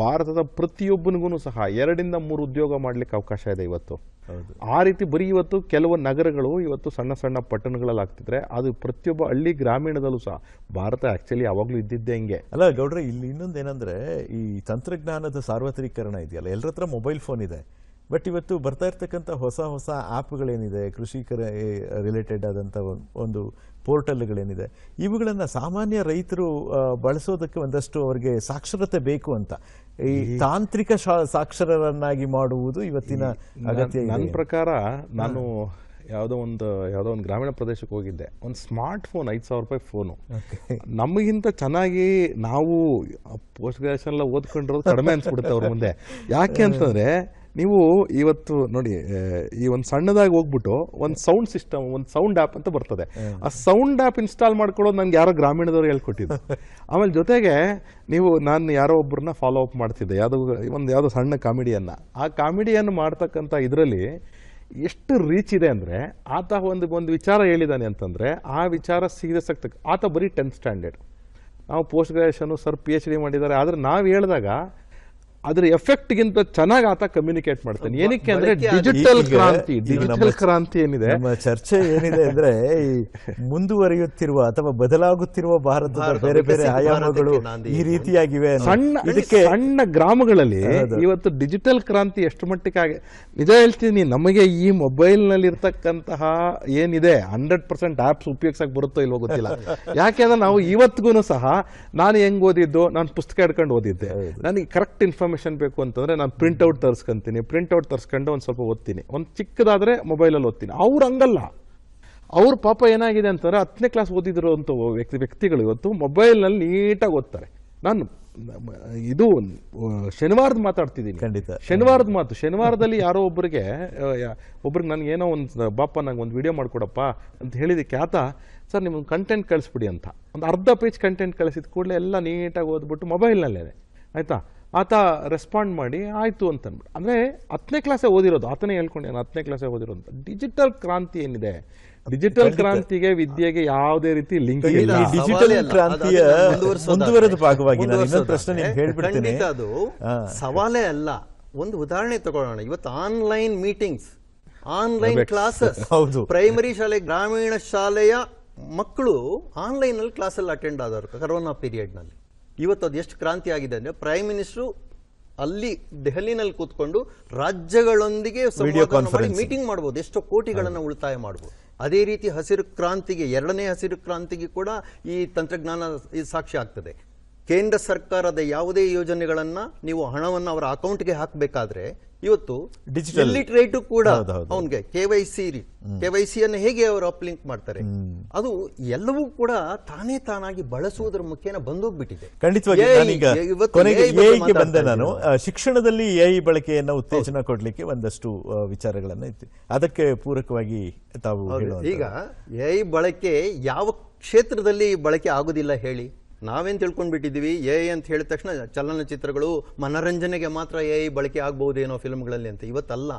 ಭಾರತದ ಪ್ರತಿಯೊಬ್ಬನಿಗೂ ಸಹ ಎರಡರಿಂದ ಮೂರು ಉದ್ಯೋಗ ಮಾಡ್ಲಿಕ್ಕೆ ಅವಕಾಶ ಇದೆ ಇವತ್ತು. ಆ ರೀತಿ ಬರೀ ಇವತ್ತು ಕೆಲವು ನಗರಗಳು ಇವತ್ತು ಸಣ್ಣ ಸಣ್ಣ ಪಟ್ಟಣಗಳಲ್ಲಿ ಆಗ್ತಿದ್ರೆ ಅದು ಪ್ರತಿಯೊಬ್ಬ ಹಳ್ಳಿ ಗ್ರಾಮೀಣದಲ್ಲೂ ಸಹ ಭಾರತ ಆಕ್ಚುಲಿ ಯಾವಾಗಲೂ ಇದ್ದಿದ್ದೆ ಹಿಂಗೆ. ಅಲ್ಲ ಗೌಡ್ರೆ ಇಲ್ಲಿ ಇನ್ನೊಂದು ಏನಂದ್ರೆ ಈ ತಂತ್ರಜ್ಞಾನದ ಸಾರ್ವತ್ರೀಕರಣ ಇದೆಯಲ್ಲ ಎಲ್ಲರ ಹತ್ರ ಮೊಬೈಲ್ ಫೋನ್ ಇದೆ. ಬಟ್ ಇವತ್ತು ಬರ್ತಾ ಇರ್ತಕ್ಕಂಥ ಹೊಸ ಹೊಸ ಆ್ಯಪ್ಗಳೇನಿದೆ ಕೃಷಿಕರ ರಿಲೇಟೆಡ್ ಆದಂಥ ಒಂದು ಪೋರ್ಟಲ್ಗಳೇನಿದೆ ಇವುಗಳನ್ನು ಸಾಮಾನ್ಯ ರೈತರು ಬಳಸೋದಕ್ಕೆ ಒಂದಷ್ಟು ಅವರಿಗೆ ಸಾಕ್ಷರತೆ ಬೇಕು ಅಂತ. ಈ ತಾಂತ್ರಿಕ ಸಾಕ್ಷರರನ್ನಾಗಿ ಮಾಡುವುದು ಇವತ್ತಿನ ಅಗತ್ಯ ನನ್ನ. ಪ್ರಕಾರ ನಾನು ಯಾವುದೋ ಒಂದು ಯಾವುದೋ ಒಂದು ಗ್ರಾಮೀಣ ಪ್ರದೇಶಕ್ಕೆ ಹೋಗಿದ್ದೆ. ಒಂದು ಸ್ಮಾರ್ಟ್ ಫೋನ್ ಐದು ಸಾವಿರ ರೂಪಾಯಿ ಫೋನು. ನಮಗಿಂತ ಚೆನ್ನಾಗಿ ನಾವು ಪೋಸ್ಟ್ ಗ್ರಾಜುಯೇಷನ್ ಎಲ್ಲ ಓದ್ಕೊಂಡಿರೋದು ಕಡಿಮೆ ಅನ್ಸ್ಬಿಡುತ್ತೆ ಅವ್ರ ಮುಂದೆ. ಯಾಕೆ ಅಂತಂದ್ರೆ ನೀವು ಇವತ್ತು ನೋಡಿ ಈ ಒಂದು ಸಣ್ಣದಾಗಿ ಹೋಗ್ಬಿಟ್ಟು ಒಂದು ಸೌಂಡ್ ಸಿಸ್ಟಮ್ ಒಂದು ಸೌಂಡ್ ಆ್ಯಪ್ ಅಂತ ಬರ್ತದೆ. ಆ ಸೌಂಡ್ ಆ್ಯಪ್ ಇನ್ಸ್ಟಾಲ್ ಮಾಡ್ಕೊಳ್ಳೋದು ನನಗೆ ಯಾರೋ ಗ್ರಾಮೀಣದವ್ರು ಹೇಳ್ಕೊಟ್ಟಿದ್ದು. ಆಮೇಲೆ ಜೊತೆಗೆ ನೀವು ನಾನು ಯಾರೋ ಒಬ್ಬರನ್ನ ಫಾಲೋ ಅಪ್ ಮಾಡ್ತಿದ್ದೆ. ಯಾವುದೋ ಒಂದು ಯಾವುದೋ ಸಣ್ಣ ಕಾಮಿಡಿಯನ್ನು ಆ ಕಾಮಿಡಿಯನ್ನು ಮಾಡ್ತಕ್ಕಂಥ ಇದರಲ್ಲಿ ಎಷ್ಟು ರೀಚ್ ಇದೆ ಅಂದರೆ ಆತ ಒಂದು ಒಂದು ವಿಚಾರ ಹೇಳಿದ್ದಾನೆ ಅಂತಂದರೆ ಆ ವಿಚಾರ ಸೀರಿಯಸ್ ಆಗ್ತಕ್ಕ ಆತ ಬರೀ ಟೆಂತ್ ಸ್ಟ್ಯಾಂಡರ್ಡ್ ನಾವು post graduation sir P H D ಮಾಡಿದ್ದಾರೆ. ಆದರೆ ನಾವು ಹೇಳಿದಾಗ ಅದ್ರ ಎಫೆಕ್ಟ್ಗಿಂತ ಚೆನ್ನಾಗಿ ಆತ ಕಮ್ಯುನಿಕೇಟ್ ಮಾಡ್ತಾನೆ. ಏನಕ್ಕೆ ಅಂದ್ರೆ ಡಿಜಿಟಲ್ ಕ್ರಾಂತಿ ಡಿಜಿಟಲ್ ಕ್ರಾಂತಿ ಏನಿದೆ? ನಮ್ಮ ಚರ್ಚೆ ಏನಿದೆ ಅಂದ್ರೆ ಈ ಮುಂದುವರಿಯುತ್ತಿರುವ ಅಥವಾ ಬದಲಾಗುತ್ತಿರುವ ಭಾರತದ ಬೇರೆ ಬೇರೆ ಆಯಾಮಗಳು ಈ ರೀತಿಯಾಗಿವೆ ಸಣ್ಣ ಇದಕ್ಕೆ ಸಣ್ಣ ಗ್ರಾಮಗಳಲ್ಲಿ ಇವತ್ತು ಡಿಜಿಟಲ್ ಕ್ರಾಂತಿ ಎಷ್ಟು ಮಟ್ಟಿಗೆ ಆಗಿ ನಿಜ ಹೇಳ್ತೀನಿ ನಮಗೆ ಈ ಮೊಬೈಲ್ನಲ್ಲಿ ಇರ್ತಕ್ಕಂತಹ ಏನಿದೆ? ಹಂಡ್ರೆಡ್ ಪರ್ಸೆಂಟ್ ಆಪ್ಸ್ ಉಪಯೋಗಿಸಕ್ ಬರುತ್ತೋ ಇಲ್ವೋ ಗೊತ್ತಿಲ್ಲ. ಯಾಕೆಂದ್ರೆ ನಾವು ಇವತ್ತಿಗೂ ಸಹ ನಾನು ಹೆಂಗ್ ಓದಿದ್ದು? ನಾನು ಪುಸ್ತಕ ಹಿಡ್ಕೊಂಡು ಓದಿದ್ದೆ. ನನಗೆ ಕರೆಕ್ಟ್ ಇನ್ಫಾರ್ಮೇಶನ್ ಬೇಕು ಅಂತಂದರೆ ನಾನು ಪ್ರಿಂಟೌಟ್ ತರಿಸ್ಕೊಂತೀನಿ ಪ್ರಿಂಟೌಟ್ ತರಿಸ್ಕೊಂಡು ಒಂದು ಸ್ವಲ್ಪ ಓದ್ತೀನಿ. ಒಂದು ಚಿಕ್ಕದಾದರೆ ಮೊಬೈಲಲ್ಲಿ ಓದ್ತೀನಿ. ಅವ್ರು ಹಂಗಲ್ಲ. ಅವ್ರ ಪಾಪ ಏನಾಗಿದೆ ಅಂತಂದರೆ ಹತ್ತನೇ ಕ್ಲಾಸ್ ಓದಿದಿರುವಂಥ ವ್ಯಕ್ತಿ ವ್ಯಕ್ತಿಗಳು ಇವತ್ತು ಮೊಬೈಲ್ನಲ್ಲಿ ನೀಟಾಗಿ ಓದ್ತಾರೆ. ನಾನು ಇದು ಶನಿವಾರದ ಮಾತಾಡ್ತಿದ್ದೀನಿ. ಖಂಡಿತ. ಶನಿವಾರದ ಮಾತು ಶನಿವಾರದಲ್ಲಿ ಯಾರೋ ಒಬ್ಬರಿಗೆ ಒಬ್ರಿಗೆ ನನಗೆ ಏನೋ ಒಂದು ಬಾಪ ನಂಗೆ ಒಂದು ವಿಡಿಯೋ ಮಾಡಿಕೊಡಪ್ಪ ಅಂತ ಹೇಳಿದಕ್ಕೆ ಆತ ಸರ್ ನಿಮ್ಗೆ ಕಂಟೆಂಟ್ ಕಳಿಸ್ಬಿಡಿ ಅಂತ. ಒಂದು ಅರ್ಧ ಪೇಜ್ ಕಂಟೆಂಟ್ ಕಳಿಸಿದ ಕೂಡಲೇ ಎಲ್ಲ ನೀಟಾಗಿ ಓದ್ಬಿಟ್ಟು ಮೊಬೈಲ್ನಲ್ಲೇ ಆಯ್ತಾ? ಆತ ರೆಸ್ಪಾಂಡ್ ಮಾಡಿ ಆಯಿತು ಅಂತ ಅಂದ್ಬಿಟ್ಟು ಅಂದರೆ ಹತ್ತನೇ ಕ್ಲಾಸೇ ಓದಿರೋದು ಆತನೇ ಹೇಳ್ಕೊಂಡು ನಾನು ಹತ್ತನೇ ಕ್ಲಾಸೇ ಓದಿರೋದು. ಡಿಜಿಟಲ್ ಕ್ರಾಂತಿ ಏನಿದೆ? ಡಿಜಿಟಲ್ ಕ್ರಾಂತಿಗೆ ವಿದ್ಯೆಗೆ ಯಾವುದೇ ರೀತಿ ಲಿಂಕ್ ಇಲ್ಲ. ಡಿಜಿಟಲ್ ಕ್ರಾಂತಿಯ ಅದು ಮುಂದುವರೆದ ಭಾಗವಾಗಿ ನಾನು ಇನ್ನೊಂದು ಪ್ರಶ್ನೆ ನಿಮ್ಗೆ ಹೇಳ್ಬಿಡ್ತೇನೆ. ಖಂಡಿತ ಅದು ಸವಾಲೇ ಅಲ್ಲ. ಒಂದು ಉದಾಹರಣೆ ತಗೊಳ್ಳೋಣ. ಇವತ್ತು ಆನ್ಲೈನ್ ಮೀಟಿಂಗ್ಸ್ ಆನ್ಲೈನ್ ಕ್ಲಾಸಸ್ ಹೌದು. ಪ್ರೈಮರಿ ಶಾಲೆ ಗ್ರಾಮೀಣ ಶಾಲೆಯ ಮಕ್ಕಳು ಆನ್ಲೈನ್ ಅಲ್ಲಿ ಕ್ಲಾಸ್ ಅಲ್ಲಿ ಅಟೆಂಡ್ ಆದವರು ಕರೋನಾ ಪೀರಿಯಡ್ನಲ್ಲಿ. ಇವತ್ತು ಅದು ಎಷ್ಟು ಕ್ರಾಂತಿ ಆಗಿದೆ ಅಂದ್ರೆ ಪ್ರೈಮ್ ಮಿನಿಸ್ಟ್ರು ಅಲ್ಲಿ ದೆಹಲಿನಲ್ಲಿ ಕೂತ್ಕೊಂಡು ರಾಜ್ಯಗಳೊಂದಿಗೆ ಮೀಟಿಂಗ್ ಮಾಡ್ಬೋದು ಎಷ್ಟೋ ಕೋಟಿಗಳನ್ನು ಉಳಿತಾಯ ಮಾಡ್ಬೋದು. ಅದೇ ರೀತಿ ಹಸಿರು ಕ್ರಾಂತಿಗೆ ಎರಡನೇ ಹಸಿರು ಕ್ರಾಂತಿಗೆ ಕೂಡ ಈ ತಂತ್ರಜ್ಞಾನ ಸಾಕ್ಷಿ ಆಗ್ತದೆ. ಕೇಂದ್ರ ಸರ್ಕಾರದ ಯಾವುದೇ ಯೋಜನೆಗಳನ್ನು ನೀವು ಹಣವನ್ನು ಅವರ ಅಕೌಂಟ್ಗೆ ಹಾಕಬೇಕಾದ್ರೆ ಇವತ್ತು ಡಿಜಿಟಲ್ ಲಿಟ್ರೇಟು ಕೂಡ. ಅವನಿಗೆ K Y C K Y C ಅನ್ನು ಹೇಗೆ ಅವರು ಅಪ್ಲಿಂಕ್ ಮಾಡ್ತಾರೆ? ಅದು ಎಲ್ಲವೂ ಕೂಡ ತಾನೇ ತಾನಾಗಿ ಬಳಸುವುದರ ಮುಖೇನ ಬಂದೋಗ್ಬಿಟ್ಟಿದೆ. ಖಂಡಿತವಾಗಿ ಬಂದೆ ನಾನು. ಶಿಕ್ಷಣದಲ್ಲಿ ಎ ಐ ಎಐ ಬಳಕೆಯನ್ನ ಉತ್ತೇಜನ ಕೊಡ್ಲಿಕ್ಕೆ ಒಂದಷ್ಟು ವಿಚಾರಗಳನ್ನು ಇತ್ತು. ಅದಕ್ಕೆ ಪೂರಕವಾಗಿ ತಾವು. ಈಗ ಎಐ ಬಳಕೆ ಯಾವ ಕ್ಷೇತ್ರದಲ್ಲಿ ಬಳಕೆ ಆಗುದಿಲ್ಲ ಹೇಳಿ? ನಾವೇನ್ ತಿಳ್ಕೊಂಡ್ಬಿಟ್ಟಿದೀವಿ ಎ ಐ ಅಂತ ಹೇಳಿದ ತಕ್ಷಣ ಚಲನಚಿತ್ರಗಳು ಮನರಂಜನೆಗೆ ಮಾತ್ರ ಎ ಐ ಬಳಕೆ ಆಗ್ಬಹುದೇನೋ ಫಿಲ್ಮ್ಗಳಲ್ಲಿ ಅಂತ. ಇವತ್ತಲ್ಲ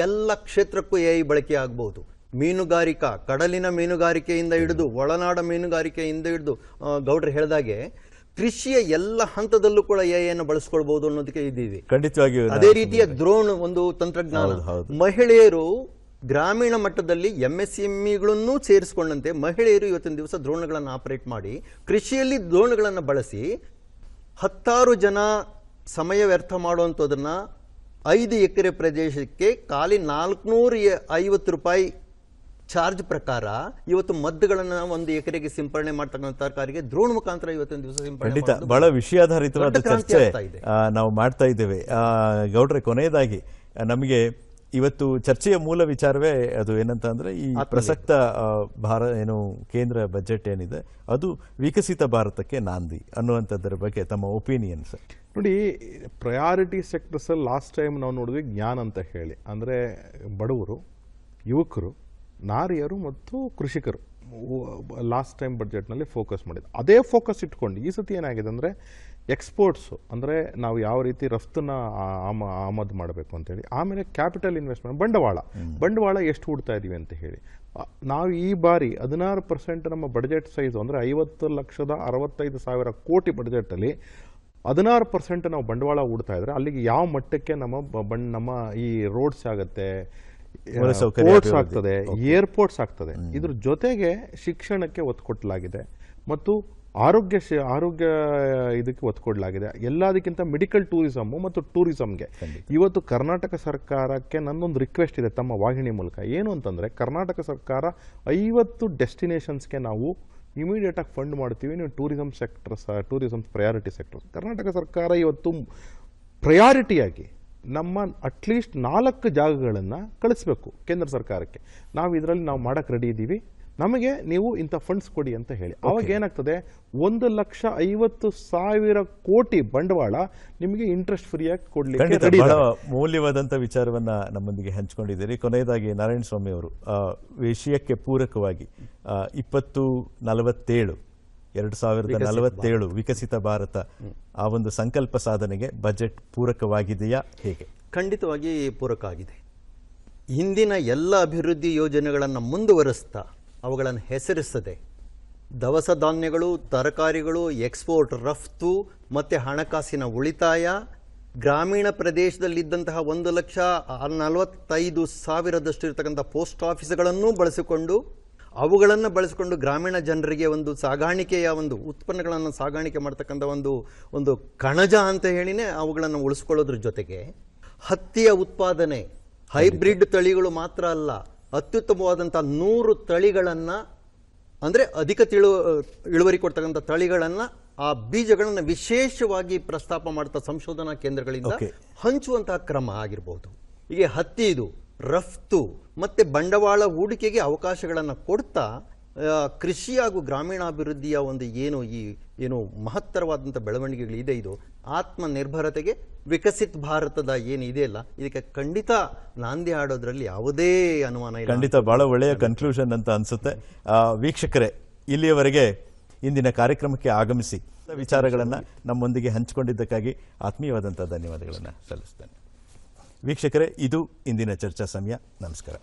ಎಲ್ಲ ಕ್ಷೇತ್ರಕ್ಕೂ ಎ ಬಳಕೆ ಆಗ್ಬೋದು ಮೀನುಗಾರಿಕಾ ಕಡಲಿನ ಮೀನುಗಾರಿಕೆಯಿಂದ ಹಿಡಿದು ಒಳನಾಡ ಮೀನುಗಾರಿಕೆಯಿಂದ ಹಿಡಿದು ಗೌಡ್ರು ಹೇಳ್ದಾಗೆ ಕೃಷಿಯ ಎಲ್ಲ ಹಂತದಲ್ಲೂ ಕೂಡ ಎ ಅನ್ನು ಬಳಸ್ಕೊಳ್ಬಹುದು ಅನ್ನೋದಕ್ಕೆ ಇದ್ದೀವಿ. ಖಂಡಿತವಾಗಿ ಅದೇ ರೀತಿಯ ದ್ರೋಣ್ ಒಂದು ತಂತ್ರಜ್ಞಾನ. ಮಹಿಳೆಯರು ಗ್ರಾಮೀಣ ಮಟ್ಟದಲ್ಲಿ ಎಂ ಎಸ್ ಎಂಇಗಳನ್ನು ಸೇರಿಸಿಕೊಂಡಂತೆ ಮಹಿಳೆಯರು ಇವತ್ತಿನ ದಿವಸ ದ್ರೋಣಗಳನ್ನು ಆಪರೇಟ್ ಮಾಡಿ ಕೃಷಿಯಲ್ಲಿ ದ್ರೋಣಗಳನ್ನು ಬಳಸಿ ಹತ್ತಾರು ಜನ ಸಮಯ ವ್ಯರ್ಥ ಮಾಡುವಂಥದ್ದನ್ನು ಐದು ಎಕರೆ ಪ್ರದೇಶಕ್ಕೆ ಖಾಲಿ ನಾಲ್ಕುನೂರ ಐವತ್ತು ರೂಪಾಯಿ ಚಾರ್ಜ್ ಪ್ರಕಾರ ಇವತ್ತು ಮದ್ದುಗಳನ್ನು ಒಂದು ಎಕರೆಗೆ ಸಿಂಪರಣೆ ಮಾಡ್ತಕ್ಕಂಥ ತರಕಾರಿಗೆ ದ್ರೋಣ ಮುಖಾಂತರ ಇವತ್ತಿನ ದಿವಸ ಖಂಡಿತ ಬಹಳ ವಿಷಯಾಧಾರಿತವಾದ ಚರ್ಚೆ. ನಾವು ಮಾಡ್ತಾ ಇದ್ದೇವೆ ಗೌಡ್ರೆ ಕೊನೆಯದಾಗಿ ನಮಗೆ ಇವತ್ತು ಚರ್ಚೆಯ ಮೂಲ ವಿಚಾರವೇ ಅದು ಏನಂತ ಅಂದ್ರೆ ಈ ಪ್ರಸಕ್ತ ಭಾರ ಏನು ಕೇಂದ್ರ ಬಜೆಟ್ ಏನಿದೆ ಅದು ವಿಕಸಿತ ಭಾರತಕ್ಕೆ ನಾಂದಿ ಅನ್ನುವಂಥದ್ದರ ಬಗ್ಗೆ ತಮ್ಮ ಒಪಿನಿಯನ್ಸ್ ನೋಡಿ ಪ್ರಯಾರಿಟಿ ಸೆಕ್ಟರ್ಸಲ್ಲಿ ಲಾಸ್ಟ್ ಟೈಮ್ ನಾವು ನೋಡಿದ್ವಿ ಜ್ಞಾನ ಅಂತ ಹೇಳಿ. ಅಂದರೆ ಬಡವರು ಯುವಕರು ನಾರಿಯರು ಮತ್ತು ಕೃಷಿಕರು ಲಾಸ್ಟ್ ಟೈಮ್ ಬಜೆಟ್ನಲ್ಲಿ ಫೋಕಸ್ ಮಾಡಿದ್ದು. ಅದೇ ಫೋಕಸ್ ಇಟ್ಕೊಂಡು ಈ ಸತಿ ಏನಾಗಿದೆ ಅಂದರೆ ಎಕ್ಸ್ಪೋರ್ಟ್ಸು ಅಂದರೆ ನಾವು ಯಾವ ರೀತಿ ರಫ್ತನ್ನ ಆಮ ಆಮದು ಮಾಡಬೇಕು ಅಂತೇಳಿ. ಆಮೇಲೆ ಕ್ಯಾಪಿಟಲ್ ಇನ್ವೆಸ್ಟ್ಮೆಂಟ್ ಬಂಡವಾಳ. ಬಂಡವಾಳ ಎಷ್ಟು ಹೂಡ್ತಾ ಇದ್ದೀವಿ ಅಂತ ಹೇಳಿ. ನಾವು ಈ ಬಾರಿ ಹದಿನಾರು ಪರ್ಸೆಂಟ್ ನಮ್ಮ ಬಡ್ಜೆಟ್ ಸೈಜು ಅಂದರೆ ಐವತ್ತು ಲಕ್ಷದ ಅರವತ್ತೈದು ಸಾವಿರ ಕೋಟಿ ಬಡ್ಜೆಟಲ್ಲಿ ಹದಿನಾರು ಪರ್ಸೆಂಟ್ ನಾವು ಬಂಡವಾಳ ಹೂಡ್ತಾ ಇದ್ರೆ ಅಲ್ಲಿಗೆ ಯಾವ ಮಟ್ಟಕ್ಕೆ ನಮ್ಮ ಬಂಡ್ ನಮ್ಮ ಈ ರೋಡ್ಸ್ ಆಗುತ್ತೆ ಪೋರ್ಟ್ಸ್ ಆಗ್ತದೆ ಏರ್ಪೋರ್ಟ್ಸ್ ಆಗ್ತದೆ. ಇದ್ರ ಜೊತೆಗೆ ಶಿಕ್ಷಣಕ್ಕೆ ಒತ್ತು ಕೊಟ್ಟಲಾಗಿದೆ ಮತ್ತು ಆರೋಗ್ಯ ಶಿ- ಆರೋಗ್ಯ ಇದಕ್ಕೆ ಒತ್ತು ಕೊಡಲಾಗಿದೆ ಎಲ್ಲದಕ್ಕಿಂತ ಮೆಡಿಕಲ್ ಟೂರಿಸಮ್ ಮತ್ತು ಟೂರಿಸಮ್ಗೆ ಇವತ್ತು ಕರ್ನಾಟಕ ಸರ್ಕಾರಕ್ಕೆ ನನ್ನೊಂದು ರಿಕ್ವೆಸ್ಟ್ ಇದೆ ತಮ್ಮ ವಾಹಿನಿ ಮೂಲಕ. ಏನು ಅಂತಂದರೆ ಕರ್ನಾಟಕ ಸರ್ಕಾರ ಐವತ್ತು ಡೆಸ್ಟಿನೇಷನ್ಸ್ಗೆ ನಾವು ಇಮಿಡಿಯೇಟಾಗಿ ಫಂಡ್ ಮಾಡ್ತೀವಿ. ನೀವು tourism sector tourism priority sector Karnataka ಸರ್ಕಾರ ಇವತ್ತು ಪ್ರಯಾರಿಟಿಯಾಗಿ ನಮ್ಮ ಅಟ್ಲೀಸ್ಟ್ ನಾಲ್ಕು ಜಾಗಗಳನ್ನು ಕಳಿಸ್ಬೇಕು ಕೇಂದ್ರ ಸರ್ಕಾರಕ್ಕೆ. ನಾವು ಇದರಲ್ಲಿ ನಾವು ಮಾಡಕ್ಕೆ ರೆಡಿ ಇದ್ದೀವಿ ನಮಗೆ ನೀವು ಇಂಥ ಫಂಡ್ಸ್ ಕೊಡಿ ಅಂತ ಹೇಳಿ. ಅವಾಗ ಏನಾಗ್ತದೆ? ಒಂದು ಲಕ್ಷ ಐವತ್ತು ಸಾವಿರ ಕೋಟಿ ಬಂಡವಾಳ ನಿಮಗೆ ಇಂಟ್ರೆಸ್ಟ್ ಫ್ರೀಯಾಗಿ ಕೊಡ್ಲಿಕ್ಕೆ ಮೌಲ್ಯವಾದಂಥ ವಿಚಾರವನ್ನ ನಮ್ಮೊಂದಿಗೆ ಹಂಚ್ಕೊಂಡಿದ್ದೀರಿ. ಕೊನೆಯದಾಗಿ ನಾರಾಯಣ ಸ್ವಾಮಿ ಅವರು ಆ, ವಿಷಯಕ್ಕೆ ಪೂರಕವಾಗಿ ಇಪ್ಪತ್ತು ನಲವತ್ತೇಳು ಎರಡು ಸಾವಿರದ ನಲವತ್ತೇಳು ವಿಕಸಿತ ಭಾರತ ಆ ಒಂದು ಸಂಕಲ್ಪ ಸಾಧನೆಗೆ ಬಜೆಟ್ ಪೂರಕವಾಗಿದೆಯಾ? ಹೇಗೆ? ಖಂಡಿತವಾಗಿ ಪೂರಕ ಆಗಿದೆ ಹಿಂದಿನ ಎಲ್ಲ ಅಭಿವೃದ್ಧಿ ಯೋಜನೆಗಳನ್ನು ಮುಂದುವರಿಸ್ತಾ ಅವುಗಳನ್ನು ಹೆಸರಿಸದೆ ದವಸ ಧಾನ್ಯಗಳು ತರಕಾರಿಗಳು ಎಕ್ಸ್ಪೋರ್ಟ್ ರಫ್ತು ಮತ್ತು ಹಣಕಾಸಿನ ಉಳಿತಾಯ ಗ್ರಾಮೀಣ ಪ್ರದೇಶದಲ್ಲಿದ್ದಂತಹ ಒಂದು ಲಕ್ಷ ನಲವತ್ತೈದು ಸಾವಿರದಷ್ಟು ಇರತಕ್ಕಂಥ ಪೋಸ್ಟ್ ಆಫೀಸ್ಗಳನ್ನು ಬಳಸಿಕೊಂಡು ಅವುಗಳನ್ನು ಬಳಸಿಕೊಂಡು ಗ್ರಾಮೀಣ ಜನರಿಗೆ ಒಂದು ಸಾಗಾಣಿಕೆಯ ಒಂದು ಉತ್ಪನ್ನಗಳನ್ನು ಸಾಗಾಣಿಕೆ ಮಾಡ್ತಕ್ಕಂಥ ಒಂದು ಒಂದು ಕಣಜ ಅಂತ ಹೇಳಿನೇ ಅವುಗಳನ್ನು ಉಳಿಸ್ಕೊಳ್ಳೋದ್ರ ಜೊತೆಗೆ ಹತ್ತಿಯ ಉತ್ಪಾದನೆ ಹೈಬ್ರಿಡ್ ತಳಿಗಳು ಮಾತ್ರ ಅಲ್ಲ ಅತ್ಯುತ್ತಮವಾದಂಥ ನೂರು ತಳಿಗಳನ್ನು ಅಂದರೆ ಅಧಿಕ ತಿಳು ಇಳುವರಿ ಕೊಡ್ತಕ್ಕಂಥ ತಳಿಗಳನ್ನು ಆ ಬೀಜಗಳನ್ನು ವಿಶೇಷವಾಗಿ ಪ್ರಸ್ತಾಪ ಮಾಡ್ತಾ ಸಂಶೋಧನಾ ಕೇಂದ್ರಗಳಿಂದ. ಹಂಚುವಂತಹ ಕ್ರಮ ಆಗಿರ್ಬೋದು ಹೀಗೆ ಹತ್ತಿ ಇದು ರಫ್ತು ಮತ್ತು ಬಂಡವಾಳ ಹೂಡಿಕೆಗೆ ಅವಕಾಶಗಳನ್ನು ಕೊಡ್ತಾ ಕೃಷಿ ಹಾಗೂ ಗ್ರಾಮೀಣಾಭಿವೃದ್ಧಿಯ ಒಂದು ಏನು ಈ ಏನು ಮಹತ್ತರವಾದಂಥ ಬೆಳವಣಿಗೆಗಳು ಇದೆ. ಇದು ಆತ್ಮನಿರ್ಭರತೆಗೆ ವಿಕಸಿತ ಭಾರತದ ಏನು ಇದೆಯಲ್ಲ ಇದಕ್ಕೆ ಖಂಡಿತ ನಾಂದಿ ಆಡೋದ್ರಲ್ಲಿ ಯಾವುದೇ ಅನುಮಾನ ಇಲ್ಲ. ಖಂಡಿತ ಬಹಳ ಒಳ್ಳೆಯ ಕನ್ಕ್ಲೂಷನ್ ಅಂತ ಅನ್ಸುತ್ತೆ. ವೀಕ್ಷಕರೇ ಇಲ್ಲಿಯವರೆಗೆ ಇಂದಿನ ಕಾರ್ಯಕ್ರಮಕ್ಕೆ ಆಗಮಿಸಿ. ವಿಚಾರಗಳನ್ನು ನಮ್ಮೊಂದಿಗೆ ಹಂಚಿಕೊಂಡಿದ್ದಕ್ಕಾಗಿ ಆತ್ಮೀಯವಾದಂಥ ಧನ್ಯವಾದಗಳನ್ನು ಸಲ್ಲಿಸ್ತೇನೆ. ವೀಕ್ಷಕರೇ ಇದು ಇಂದಿನ ಚರ್ಚಾ ಸಮಯ. ನಮಸ್ಕಾರ.